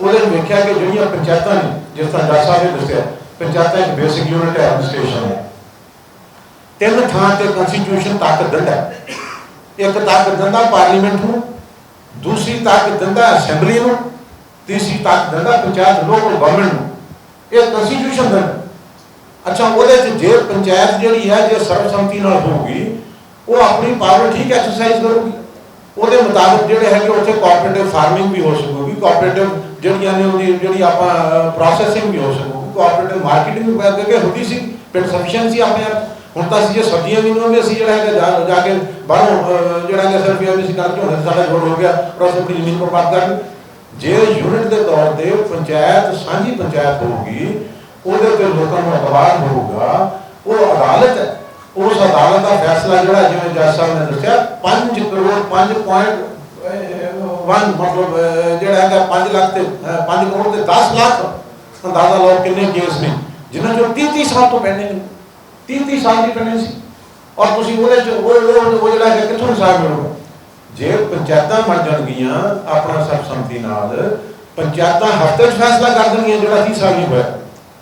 ਉਹਦੇ ਵਿੱਚ ਵੇਖਿਆ ਕਿ ਜਿਹੜੀਆਂ ਪੰਚਾਇਤਾਂ ਨੇ, ਜਿਸ ਤਰ੍ਹਾਂ ਜੱਜ ਸਾਹਿਬ ਨੇ ਦੱਸਿਆ, ਪੰਚਾਇਤਾਂ ਇੱਕ ਬੇਸਿਕ ਯੂਨਿਟ ਹੈ ਐਡਮਿਨਿਸਟ੍ਰੇਸ਼ਨ ਹੈ। ਤਿੰਨ ਥਾਂ ਤੇ ਕਨਸਟੀਟਿਊਸ਼ਨ ਤਾਕਤ ਦਿੰਦਾ ਇੱਕ ਤਾਕਤ ਦਿੰਦਾ ਪਾਰਲੀਮੈਂਟ ਨੂੰ, ਦੂਸਰੀ ਤਾਕਤ ਦਿੰਦਾ ਅਸੈਂਬਲੀ ਨੂੰ, ਤੀਸਰੀ ਤਾਕਤ ਦਿੰਦਾ ਪੰਚਾਇਤ ਲੋਕਲ ਗਵਰਨਮੈਂਟ ਨੂੰ। ਇਹ ਕਨਸਟੀਟਿਊਸ਼ਨ ਦਿੰਦਾ ਅੱਛਾ, ਉਹਦੇ ਚ ਜੇ ਪੰਚਾਇਤ ਜਿਹੜੀ ਹੈ, ਜੇ ਸਰਬਸੰਮਤੀ ਨਾਲ ਹੋਊਗੀ ਉਹ ਆਪਣੀ ਪਾਵਰ ਠੀਕ ਐਕਸਰਸਾਈਜ਼ ਕਰੂਗੀ। ਉਹਦੇ ਮੁਤਾਬਕ ਜਿਹੜੇ ਹੈਗੇ ਉੱਥੇ ਕੋਆਪਰੇਟਿਵ ਫਾਰਮਿੰਗ ਵੀ ਹੋ ਸਕੂਗੀ। ਕੋਆਪਰੇਟਿਵ ਜਿਹੜੀਆਂ ਨੇ ਉਹਦੀ ਜਿਹੜੀ ਆਪਾਂ ਪ੍ਰੋਸੈਸਿੰਗ ਵੀ ਹੋ ਸਕੂਗੀ। ਕੋਆਪਰੇਟਿਵ ਮਾਰਕੀਟਿੰਗ ਵੀ ਕਰ ਕੇ ਹੁੰਦੀ ਸੀ ਪਿੰਡ ਆਪਣੇ ਆਪ। ਹੁਣ ਤਾਂ ਅਸੀਂ ਜੇ ਸਬਜ਼ੀਆਂ ਵੀ ਨਹੀਂ ਅਸੀਂ ਜਿਹੜਾ ਹੈਗਾ ਜਾ- ਕੇ ਬਾਹਰੋਂ ਜਿਹੜਾ ਹੈਗਾ ਸਿਰਫ ਇਹ ਅਸੀਂ ਕਰਕੇ ਹੁੰਦਾ ਸਾਡਾ ਜੋੜ ਹੋ ਗਿਆ, ਪਰ ਅਸੀਂ ਆਪਣੀ ਜ਼ਮੀਨ ਬਰਬਾਦ ਕਰ ਜੇ ਯੂਨਿਟ ਦੇ ਤੌਰ ਤੇ ਪੰਚਾਇਤ, ਸਾਂਝੀ ਪੰਚਾਇਤ ਹੋਊਗੀ, ਉਹਦੇ ਤੇ ਲੋਕਾਂ ਨੂੰ ਅਖਬਾਰ ਹੋਊਗਾ ਉਹ ਅਦਾਲਤ ਹੈ। ਉਸ ਅਦਾਲਤ ਦਾ ਫੈਸਲਾ ਜਿਹੜਾ ਜਿਵੇਂ ਜੱਜ ਸਾਹਿਬ ਨੇ ਦੱਸਿਆ 5 ਕਰੋੜ 5.1 ਮਤਲਬ ਜਿਹੜਾ ਹੈਗਾ 5 ਲੱਖ ਤੇ 5 ਕਰੋੜ ਤੇ 10 ਲੱਖ ਅੰਦਾਜ਼ਾ ਲਾਓ ਕਿੰਨੇ ਕੇਸ ਨੇ, ਜਿਨ੍ਹਾਂ ਚੋਂ 30 30 ਸਾਲ ਤੋਂ ਪੈਂਡਿੰਗ ਨੇ। 30 30 ਸਾਲ ਦੀ ਪੈਂਡਿੰਗ ਸੀ। ਔਰ ਤੁਸੀਂ ਉਹਦੇ ਚ, ਉਹ, ਉਹ- ਜਿਹੜਾ ਹੈਗਾ ਕਿੱਥੋਂ ਹਿਸਾਬ ਮਿਲੂਗਾ ਜੇ ਪੰਚਾਇਤਾਂ ਬਣ ਜਾਣਗੀਆਂ, ਆਪਣਾ ਸਰਬਸੰਮਤੀ ਨਾਲ, ਪੰਚਾਇਤਾਂ ਹਫ਼ਤੇ 'ਚ ਫੈਸਲਾ ਕਰ ਦੇਣਗੀਆਂ ਜਿਹੜਾ 30 ਸਾਲ ਨਹੀਂ ਹੋਇਆ।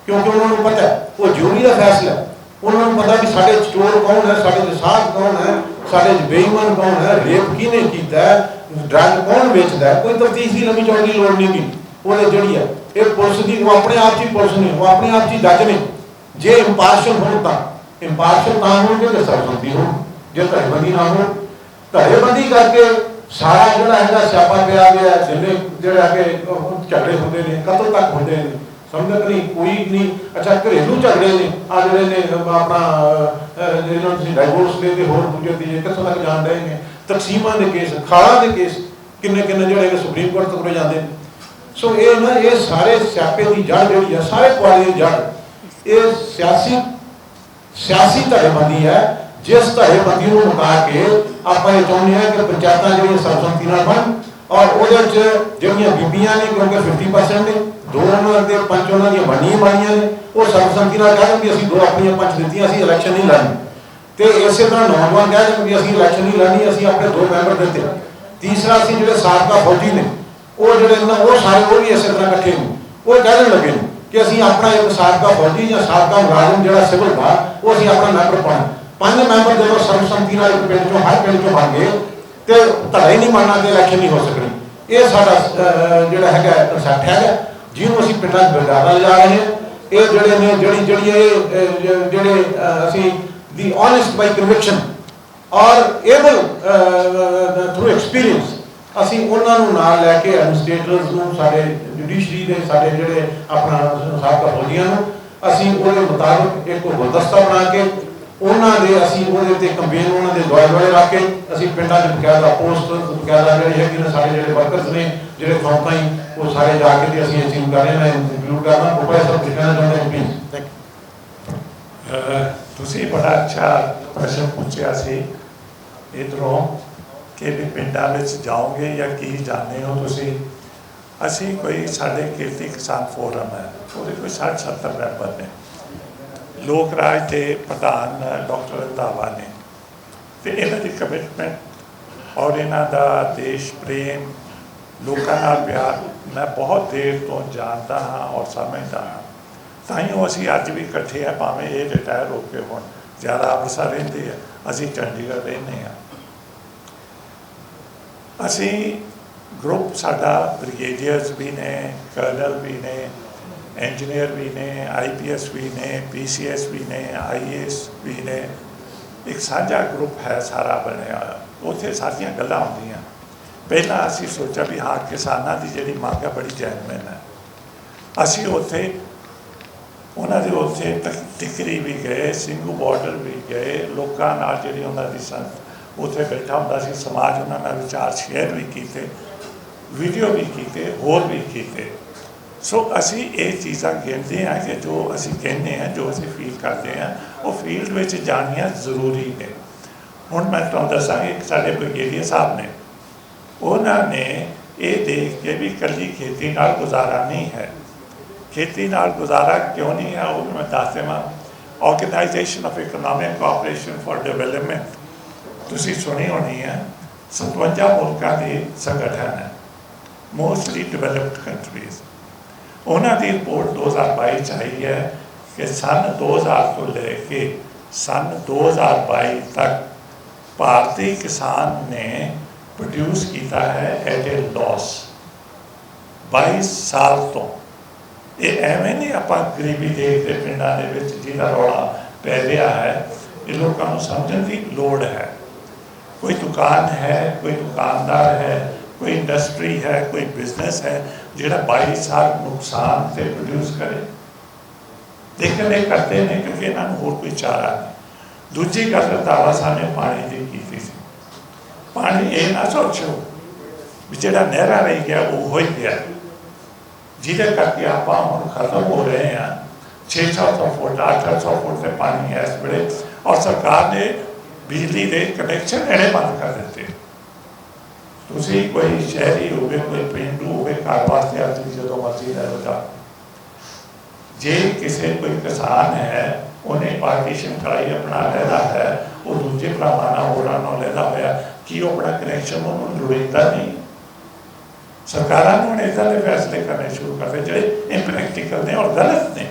ਕਿਉਂਕਿ ਉਹਨਾਂ ਨੂੰ ਪਤਾ ਉਹ ਜੂਰੀ ਦਾ ਫੈਸਲਾ ਹੈ। ਉਹਨਾਂ ਨੂੰ ਪਤਾ ਵੀ ਸਾਡੇ ਚੋਰ ਕੌਣ ਹੈ, ਸਾਡੇ 'ਚ ਕੌਣ ਹੈ, ਸਾਡੇ ਬੇਈਮਾਨ ਕੌਣ ਹੈ, ਰੇਪ ਕਿਹਨੇ ਕੀਤਾ ਹੈ, ਡਰੱਗ ਕੌਣ ਵੇਚਦਾ ਹੈ, ਕੋਈ ਤਫਤੀਸ਼ ਦੀ ਲੰਮੀ ਚੌੜੀ ਲੋੜ ਨਹੀਂ ਗੀ। ਉਹਦੇ ਜਿਹੜੀ ਹੈ, ਇਹ ਪੁਲਿਸ ਦੀ, ਉਹ ਆਪਣੇ ਆਪ ਹੀ ਪੁਲਿਸ ਨੇ, ਉਹ ਆਪਣੇ ਆਪ ਹੀ ਜੱਜ ਨੇ। ਜੇ ਇੰਪਾਰਸ਼ਲ ਹੋਣ ਤਾਂ ਇੰਪਾਰਸ਼ਲ ਤਾਂ ਹੋਣਗੇ ਤੇ ਸਰਬਸੰਮਤੀ ਹੋਣ, ਜੇ ਧੜੇਬੰਦੀ ਨਾ ਹੋਣ। ਧੜੇਬੰਦੀ ਕਰਕੇ ਸਾਰਾ ਜਿਹੜਾ ਹੈਗਾ ਸਿਆਪਾ ਪਿਆ ਗਿਆ ਜਿੰਨੇ ਜਿਹੜਾ ਕਿ ਝਗੜੇ ਹੁੰਦੇ ਨੇ ਕਦੋਂ ਤੱਕ ਹੁੰਦੇ ਨੇ। ਸਮਝ ਨਹੀਂ ਕੋਈ ਨਹੀਂ। ਅੱਛਾ ਘਰੇਲੂ ਝਗੜੇ ਨੇ। ਆ ਜਿਹੜੇ ਨੇ ਆਪਣਾ ਜਿਹਨਾਂ ਨੂੰ ਡਾਈਵੋਰਸ ਦੇ ਤੇ ਹੋਰ ਦੂਜੇ ਦੀ ਕਿੱਥੋਂ ਤੱਕ ਜਾਣ ਰਹੇ ਨੇ। ਤਕਸੀਮਾਂ ਦੇ ਕੇਸ, ਖਾਲਾਂ ਦੇ ਕੇਸ ਕਿੰਨੇ ਕਿੰਨੇ ਜਿਹੜੇ ਸੁਪਰੀਮ ਕੋਰਟ ਤੱਕ ਜਾਂਦੇ ਨੇ। ਸੋ ਇਹ ਨਾ, ਇਹ ਸਾਰੇ ਸਿਆਪੇ ਦੀ ਜੜ ਜਿਹੜੀ ਆ, ਸਾਰੇ ਪੁਆੜੇ ਦੀ ਜੜ, ਇਹ ਸਿਆਸੀ ਸਿਆਸੀ ਧੜੇਬੰਦੀ ਹੈ, ਜਿਸ ਧੜੇਬੰਦੀ ਨੂੰ ਮੁਕਾ ਕੇ ਆਪਾਂ ਇਹ ਚਾਹੁੰਦੇ ਹਾਂ ਕਿ ਪੰਚਾਇਤਾਂ ਜਿਹੜੀਆਂ ਸਰਬਸੰਮਤੀ ਨਾਲ ਬਣ ਔਰ ਉਹਦੇ ਵਿੱਚ ਜਿਹੜੀਆਂ ਬੀਬੀਆਂ ਨੇ, ਕਿਉਂਕਿ 50% ਨੇ ਦੋ ਉਹਨਾਂ ਦੇ ਪੰਜ ਉਹਨਾਂ ਦੀਆਂ ਬਣੀਆਂ ਬਣੀਆਂ ਨੇ। ਉਹ ਸਰਬਸੰਮਤੀ ਨਾਲ ਕਹਿ ਕਿ ਅਸੀਂ ਦੋ ਆਪਣੀਆਂ ਪੰਜ ਦਿੱਤੀਆਂ ਅਸੀਂ ਇਲੈਕਸ਼ਨ ਨਹੀਂ ਲੜਨੀ। ਤੇ ਇਸੇ ਤਰ੍ਹਾਂ ਨੌਜਵਾਨ ਕਹਿ ਦੇਣ ਕਿ ਅਸੀਂ ਇਲੈਕਸ਼ਨ ਨਹੀਂ ਲੜਨੀ, ਅਸੀਂ ਆਪਣੇ ਦੋ ਮੈਂਬਰ ਦਿੱਤੇ। ਤੀਸਰਾ ਅਸੀਂ ਜਿਹੜੇ ਸਾਬਕਾ ਫੌਜੀ ਨੇ, ਉਹ ਜਿਹੜੇ ਨੇ ਉਹ ਸਾਰੇ ਉਹ ਵੀ ਇਸੇ ਤਰ੍ਹਾਂ ਇਕੱਠੇ ਨੇ। ਉਹ ਕਹਿਣ ਲੱਗੇ ਨੇ ਕਿ ਅਸੀਂ ਆਪਣਾ ਇੱਕ ਸਾਬਕਾ ਫੌਜੀ ਜਾਂ ਸਾਬਕਾ ਮੁਲਾਜ਼ਮ ਜਿਹੜਾ ਸਿਵਲ ਦਾ, ਉਹ ਅਸੀਂ ਆਪਣਾ ਮੈਂਬਰ ਪਾਉਣਾ। ਪੰਜ ਮੈਂਬਰ ਜਦੋਂ ਸਰਬਸੰਮਤੀ ਨਾਲ ਇੱਕ ਪਿੰਡ ਚੋਂ, ਹਰ ਪਿੰਡ ਚੋਂ ਬਣ ਗਏ, ਤੇ ਧੜਾ ਹੀ ਨਹੀਂ ਮੰਨਣਾ ਤੇ ਇਲੈਕਸ਼ਨ ਨਹੀਂ ਹੋ ਸਕਣੀ। ਇਹ ਸਾਡਾ ਜਿਹੜਾ ਹੈਗਾ ਕਨਸੈਪਟ ਹੈਗਾ। ਜਿਹਨੂੰ ਅਸੀਂ ਪਿੰਡਾਂ 'ਚ ਬਰਦਾਰਾ ਲਿਜਾ ਰਹੇ ਹਾਂ ਇਹ ਜਿਹੜੇ ਨੇ ਜਿਹੜੀ ਜਿਹੜੀ ਇਹ ਅਹ, ਜ- ਜਿਹੜੇ ਅਹ, ਅਸੀਂ ਦੀ honest by conviction ਔਰ ਏਬਲ ਥਰੂ ਐਕਸਪੀਰੀਅੰਸ ਅਸੀਂ ਉਹਨਾਂ ਨੂੰ ਨਾਲ ਲੈ ਕੇ ਐਡਮਿਨਿਸਟ੍ਰੇਟਰਸ ਨੂੰ ਸਾਡੇ ਜੁਡੀਸ਼ਰੀ ਦੇ ਸਾਡੇ ਜਿਹੜੇ ਆਪਣਾ ਸਾਬਕਾ ਫੌਜੀਆਂ ਨੂੰ ਅਸੀਂ ਉਹਦੇ ਮੁਤਾਬਕ ਇੱਕ ਗੁਲਦਸਤਾ ਬਣਾ ਕੇ ਉਹਨਾਂ ਦੇ ਅਸੀਂ ਉਹਦੇ ਉੱਤੇ ਕੰਪੇਨ ਉਹਨਾਂ ਦੇ ਦੁਆਲੇ ਦੁਆਲੇ ਰੱਖ ਕੇ ਅਸੀਂ ਪਿੰਡਾਂ 'ਚ ਬਕਾਇਦਾ ਪੋਸਟ ਬਕਾਇਦਾ ਜਿਹੜੇ ਹੈਗੇ ਨੇ ਸਾਡੇ ਜਿਹੜੇ ਵਰਕਰਸ ਨੇ ਜਿਹੜੇ ਥਾਂ ਹੀ ਉਹ ਸਾਰੇ ਜਾ ਕੇ ਤੇ ਅਸੀਂ ਇਹ ਚੀਜ਼ ਕਰ ਰਹੇ ਹਾਂ। ਮੈਂ ਇੰਕਲੂਡ ਕਰਨਾ ਗੋਪਾਲ ਸਾਹਿਬ ਜੀ ਕਹਿਣਾ ਚਾਹੁੰਦੇ ਹਾਂ ਪਲੀਜ਼ ਅਹ ਤੁਸੀਂ ਬੜਾ ਅੱਛਾ ਪ੍ਰਸ਼ਨ ਪੁੱਛਿਆ ਸੀ ਇਧਰੋਂ ਕਿ ਵੀ ਪਿੰਡਾਂ ਵਿੱਚ ਜਾਓਗੇ ਜਾਂ ਕੀ ਜਾਣਦੇ ਹੋ ਤੁਸੀਂ? ਅਸੀਂ ਕੋਈ ਸਾਡੇ ਕਿਰਤੀ ਕਿਸਾਨ ਫੋਰਮ ਹੈ ਉਹਦੇ ਕੋਈ 60 70 ਮੈਂਬਰ ਨੇ। ਲੋਕ ਰਾਜ ਦੇ ਪ੍ਰਧਾਨ ਡਾਕਟਰ ਰੰਧਾਵਾ ਨੇ ਤੇ ਇਹਨਾਂ ਦੀ ਕਮਿਟਮੈਂਟ ਔਰ ਇਹਨਾਂ ਦਾ ਦੇਸ਼ ਪ੍ਰੇਮ ਲੋਕਾਂ ਨਾਲ ਪਿਆਰ, ਮੈਂ ਬਹੁਤ ਦੇਰ ਤੋਂ ਜਾਣਦਾ ਹਾਂ ਔਰ ਸਮਝਦਾ ਹਾਂ। ਤਾਂ ਹੀ ਉਹ ਅਸੀਂ ਅੱਜ ਵੀ ਇਕੱਠੇ ਆ ਭਾਵੇਂ ਇਹ ਰਿਟਾਇਰ ਹੋ ਕੇ ਹੁਣ। ਜ਼ਿਆਦਾ ਅੰਮ੍ਰਿਤਸਰ ਰਹਿੰਦੇ ਆ, ਅਸੀਂ ਚੰਡੀਗੜ੍ਹ ਰਹਿੰਦੇ ਆ ਅਸੀਂ ਗਰੁੱਪ ਸਾਡਾ ਬ੍ਰਿਗੇਡੀਅਰਸ ਵੀ ਨੇ ਕਰਨਲ ਵੀ ਨੇ ਇੰਜੀਨੀਅਰ ਵੀ ਨੇ ਆਈਪੀਐਸ ਵੀ ਨੇ ਪੀਸੀਐਸ ਵੀ ਨੇ ਆਈਏਐਸ ਵੀ ਨੇ। ਇੱਕ ਸਾਂਝਾ ਗਰੁੱਪ ਹੈ ਸਾਰਾ ਬਣਿਆ ਉੱਥੇ ਸਾਰੀਆਂ ਗੱਲਾਂ ਹੁੰਦੀਆਂ। ਪਹਿਲਾਂ ਅਸੀਂ ਸੋਚਿਆ ਵੀ ਹਾਂ, ਕਿਸਾਨਾਂ ਦੀ ਜਿਹੜੀ ਮੰਗ ਹੈ ਬੜੀ ਜੈਨੂਇਨ ਹੈ। ਅਸੀਂ ਉੱਥੇ, ਉਹਨਾਂ ਦੇ ਉੱਥੇ ਟਿਕਰੀ ਵੀ ਗਏ, ਸਿੰਘੂ ਬਾਰਡਰ ਵੀ ਗਏ। ਲੋਕਾਂ ਨਾਲ ਜਿਹੜੀ ਉਹਨਾਂ ਦੀ ਸੰਗ ਉੱਥੇ ਬੈਠਾ ਹੁੰਦਾ ਸੀ। ਸਮਾਜ ਉਹਨਾਂ ਨਾਲ ਵਿਚਾਰ ਸ਼ੇਅਰ ਵੀ ਕੀਤੇ ਵੀਡੀਓ ਵੀ ਕੀਤੇ, ਹੋਰ ਵੀ ਕੀਤੇ। ਸੋ ਅਸੀਂ ਇਹ ਚੀਜ਼ਾਂ ਕਹਿੰਦੇ ਹਾਂ ਕਿ ਜੋ ਅਸੀਂ ਕਹਿੰਦੇ ਹਾਂ, ਜੋ ਅਸੀਂ ਫੀਲ ਕਰਦੇ ਹਾਂ, ਉਹ ਫੀਲਡ ਵਿੱਚ ਜਾਣੀਆਂ ਜ਼ਰੂਰੀ ਨੇ। ਹੁਣ ਮੈਂ ਤੁਹਾਨੂੰ ਦੱਸਾਂਗਾ ਕਿ ਸਾਡੇ ਬ੍ਰਿਗੇਡੀਅਰ ਸਾਹਿਬ ਨੇ। ਉਹਨਾਂ ਨੇ ਇਹ ਦੇਖ ਕੇ ਵੀ ਇਕੱਲੀ ਖੇਤੀ ਨਾਲ ਗੁਜ਼ਾਰਾ ਨਹੀਂ ਹੈ। ਖੇਤੀ ਨਾਲ ਗੁਜ਼ਾਰਾ ਕਿਉਂ ਨਹੀਂ ਹੈ, ਉਹ ਮੈਂ ਦੱਸ ਦੇਵਾਂ। Organisation of economic cooperation for development ਤੁਸੀਂ ਸੁਣੀ ਹੋਣੀ ਹੈ 57 ਮੁਲਕਾਂ ਦੇ ਸੰਗਠਨ ਹੈ। ਮੋਸਟਲੀ ਡਿਵੈਲਪਡ ਕੰਟਰੀਜ਼ ਉਹਨਾਂ ਦੀ ਰਿਪੋਰਟ 2022 ਚ ਆਈ ਹੈ ਕਿ ਸਨ 2000 ਤੋਂ ਲੈ ਕੇ ਸਨ 2022 ਤੱਕ ਭਾਰਤੀ ਕਿਸਾਨ ਨੇ ਪ੍ਰੋਡਿਊਸ ਕੀਤਾ ਹੈ ਐਟ ਏ ਲਾਸ 22 ਸਾਲ ਤੋਂ। ਇਹ ਐਵੇਂ ਨਹੀਂ ਆਪਾਂ ਗਰੀਬੀ ਦੇਖਦੇ ਪਿੰਡਾਂ ਦੇ ਵਿੱਚ ਜਿਹਦਾ ਰੌਲਾ ਪੈ ਰਿਹਾ ਹੈ, ਇਹ ਲੋਕਾਂ ਨੂੰ ਸਮਝਣ ਦੀ ਲੋੜ ਹੈ। ਕੋਈ ਦੁਕਾਨ ਹੈ, ਕੋਈ ਦੁਕਾਨਦਾਰ ਹੈ, ਕੋਈ ਇੰਡਸਟਰੀ ਹੈ, ਕੋਈ ਬਿਜ਼ਨਸ ਹੈ ਜਿਹੜਾ 22 ਸਾਲ ਨੁਕਸਾਨ ਤੇ ਪ੍ਰੋਡਿਊਸ ਕਰੇ ਲੇਕਿਨ ਇਹ ਕਰਦੇ ਨੇ ਕਿਉਂਕਿ ਇਹਨਾਂ ਨੂੰ ਹੋਰ ਕੋਈ ਚਾਰਾ ਨਹੀਂ। ਦੂਜੀ ਗੱਲ ਰਤਾਵਾ ਸਾਹਮਣੇ ਪਾਣੀ ਦੀ ਕੀਤੀ ਸੀ। ਪਾਣੀ ਇਹ ਨਾ ਸੋਚੋ ਵੀ ਜਿਹੜਾ ਨਹਿਰਾਂ ਰਹੀ ਗਿਆ, ਉਹ ਹੋ ਹੀ ਗਿਆ। ਜਿਹਦੇ ਕਰਕੇ ਆਪਾਂ ਹੁਣ ਖਤਮ ਹੋ ਰਹੇ ਹਾਂ। 600 ਫੁੱਟ 800 ਫੁੱਟ ਤੇ ਪਾਣੀ ਹੈ ਇਸ ਵੇਲੇ, ਔਰ ਸਰਕਾਰ ਨੇ ਬਿਜਲੀ ਦੇ ਕਨੈਕਸ਼ਨ ਇਹਨੇ ਬੰਦ ਕਰ ਦਿੱਤੇ। ਤੁਸੀਂ ਕੋਈ ਸ਼ਹਿਰੀ ਹੋਵੇ ਕੋਈ ਪਿੰਡੂ ਹੋਵੇ ਘਰ ਵਾਸਤੇ ਅੱਜ ਜਦੋਂ ਮਰਜ਼ੀ ਲੈ ਲਓ ਜੇ ਕਿਸੇ ਕੋਈ ਕਿਸਾਨ ਹੈ ਉਹਨੇ ਪਾਰਟੀਸ਼ਨ ਕਰਾਈ ਆਪਣਾ ਲੈਦਾ ਹੈ ਉਹ ਦੂਜੇ ਭਰਾਵਾਂ ਨਾਲ ਹੋਰਾਂ ਨਾਲ ਲੈਦਾ ਹੋਇਆ ਕੀ ਉਹ ਆਪਣਾ ਕਨੈਕਸ਼ਨ ਉਹਨੂੰ ਲੋੜੀਂਦਾ ਨਹੀਂ ਸਰਕਾਰਾਂ ਨੂੰ ਹੁਣ ਦੇ ਫੈਸਲੇ ਕਰਨੇ ਸ਼ੁਰੂ ਕਰਦੇ ਜਿਹੜੇ ਇੰਪ੍ਰੈਕਟੀਕਲ ਨੇ ਔਰ ਗਲਤ ਨੇ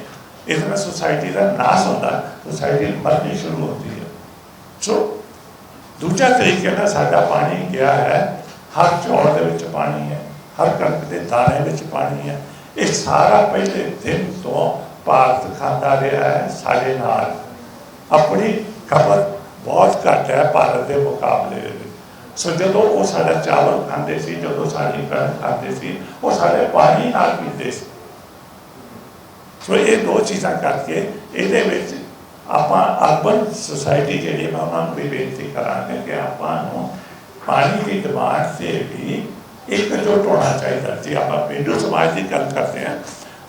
ਇਸ ਨਾਲ ਸੋਸਾਇਟੀ ਦਾ ਨਾਸ ਹੁੰਦਾ ਸੋਸਾਇਟੀ ਮਰਨੀ ਸ਼ੁਰੂ ਹੁੰਦੀ ਹੈ ਸੋ ਦੂਜਾ ਤਰੀਕੇ ਨਾਲ ਸਾਡਾ ਪਾਣੀ ਗਿਆ ਹੈ ਹਰ ਚੌਲ ਦੇ ਵਿੱਚ ਪਾਣੀ ਹੈ, ਹਰ ਕਣਕ ਦੇ ਦਾਣੇ ਵਿੱਚ ਪਾਣੀ ਹੈ। ਇਹ ਸਾਰਾ ਪਹਿਲੇ ਦਿਨ ਤੋਂ ਭਾਰਤ ਖਾਂਦਾ ਰਿਹਾ ਹੈ ਸਾਡੇ ਨਾਲ। ਆਪਣੀ ਖਪਤ ਬਹੁਤ ਘੱਟ ਹੈ ਭਾਰਤ ਦੇ ਮੁਕਾਬਲੇ ਦੇ ਵਿੱਚ। ਸੋ ਜਦੋਂ ਉਹ ਸਾਡਾ ਚਾਵਲ ਖਾਂਦੇ ਸੀ, ਜਦੋਂ ਸਾਡੀ ਕਣਕ ਖਾਂਦੇ ਸੀ, ਉਹ ਸਾਡੇ ਪਾਣੀ ਨਾਲ ਪੀਂਦੇ ਸੀ। ਸੋ ਇਹ ਦੋ ਚੀਜ਼ਾਂ ਕਰਕੇ ਇਹਦੇ ਵਿੱਚ ਆਪਾਂ ਅਰਬਨ ਸੁਸਾਇਟੀ ਜਿਹੜੀ ਮੈਂ ਉਹਨਾਂ ਨੂੰ ਵੀ ਬੇਨਤੀ ਕਰਾਂਗੇ ਕਿ ਆਪਾਂ ਨੂੰ ਪਾਣੀ ਦੀ ਡਿਮਾਂਡ ਤੇ ਵੀ ਇਕਜੁੱਟ ਹੋਣਾ ਚਾਹੀਦਾ ਜੇ ਆਪਾਂ ਪਿੰਡੂ ਸਮਾਜ ਦੀ ਗੱਲ ਕਰਦੇ ਹਾਂ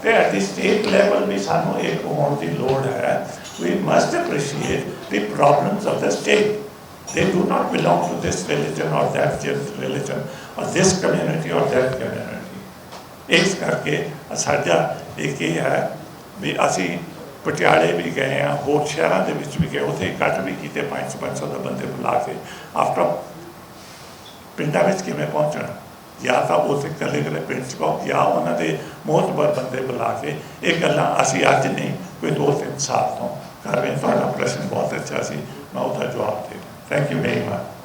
ਤੇ ਐਟ ਦੀ ਸਟੇਟ ਲੈਵਲ ਵੀ ਸਾਨੂੰ ਇੱਕ ਹੋਣ ਦੀ ਲੋੜ ਹੈ we must appreciate the problems of the state they do not belong to this religion or that religion or this community or that community ਇਸ ਕਰਕੇ ਸਾਡਾ ਇੱਕ ਇਹ ਹੈ ਵੀ ਅਸੀਂ ਪਟਿਆਲੇ ਵੀ ਗਏ ਆ ਹੋਰ ਸ਼ਹਿਰਾਂ ਦੇ ਵਿੱਚ ਵੀ ਗਏ ਉੱਥੇ ਇਕੱਠ ਵੀ ਕੀਤੇ 500 ਦਾ ਬੰਦੇ ਬੁਲਾ ਕੇ ਆਫਟਰ ਪਿੰਡਾਂ ਵਿੱਚ ਕਿਵੇਂ ਪਹੁੰਚਣਾ? ਜਾਂ ਤਾਂ ਉਸ ਇਕੱਲੇ ਇਕੱਲੇ ਪਿੰਡ ਚ ਪਾਓ, ਜਾਂ ਉਹਨਾਂ ਦੇ ਮੋਹਤਬਰ ਬੰਦੇ ਬੁਲਾ ਕੇ ਇਹ ਗੱਲਾਂ ਅਸੀਂ ਅੱਜ ਨਹੀਂ, ਕੋਈ ਦੋ ਤਿੰਨ ਸਾਲ ਤੋਂ ਕਰ ਰਹੇ ਤੁਹਾਡਾ ਪ੍ਰਸ਼ਨ ਬਹੁਤ ਅੱਛਾ ਸੀ। ਮੈਂ ਉਹਦਾ ਜਵਾਬ ਦੇ ਥੈਂਕ ਯੂ ਵੈਰੀ ਮਚ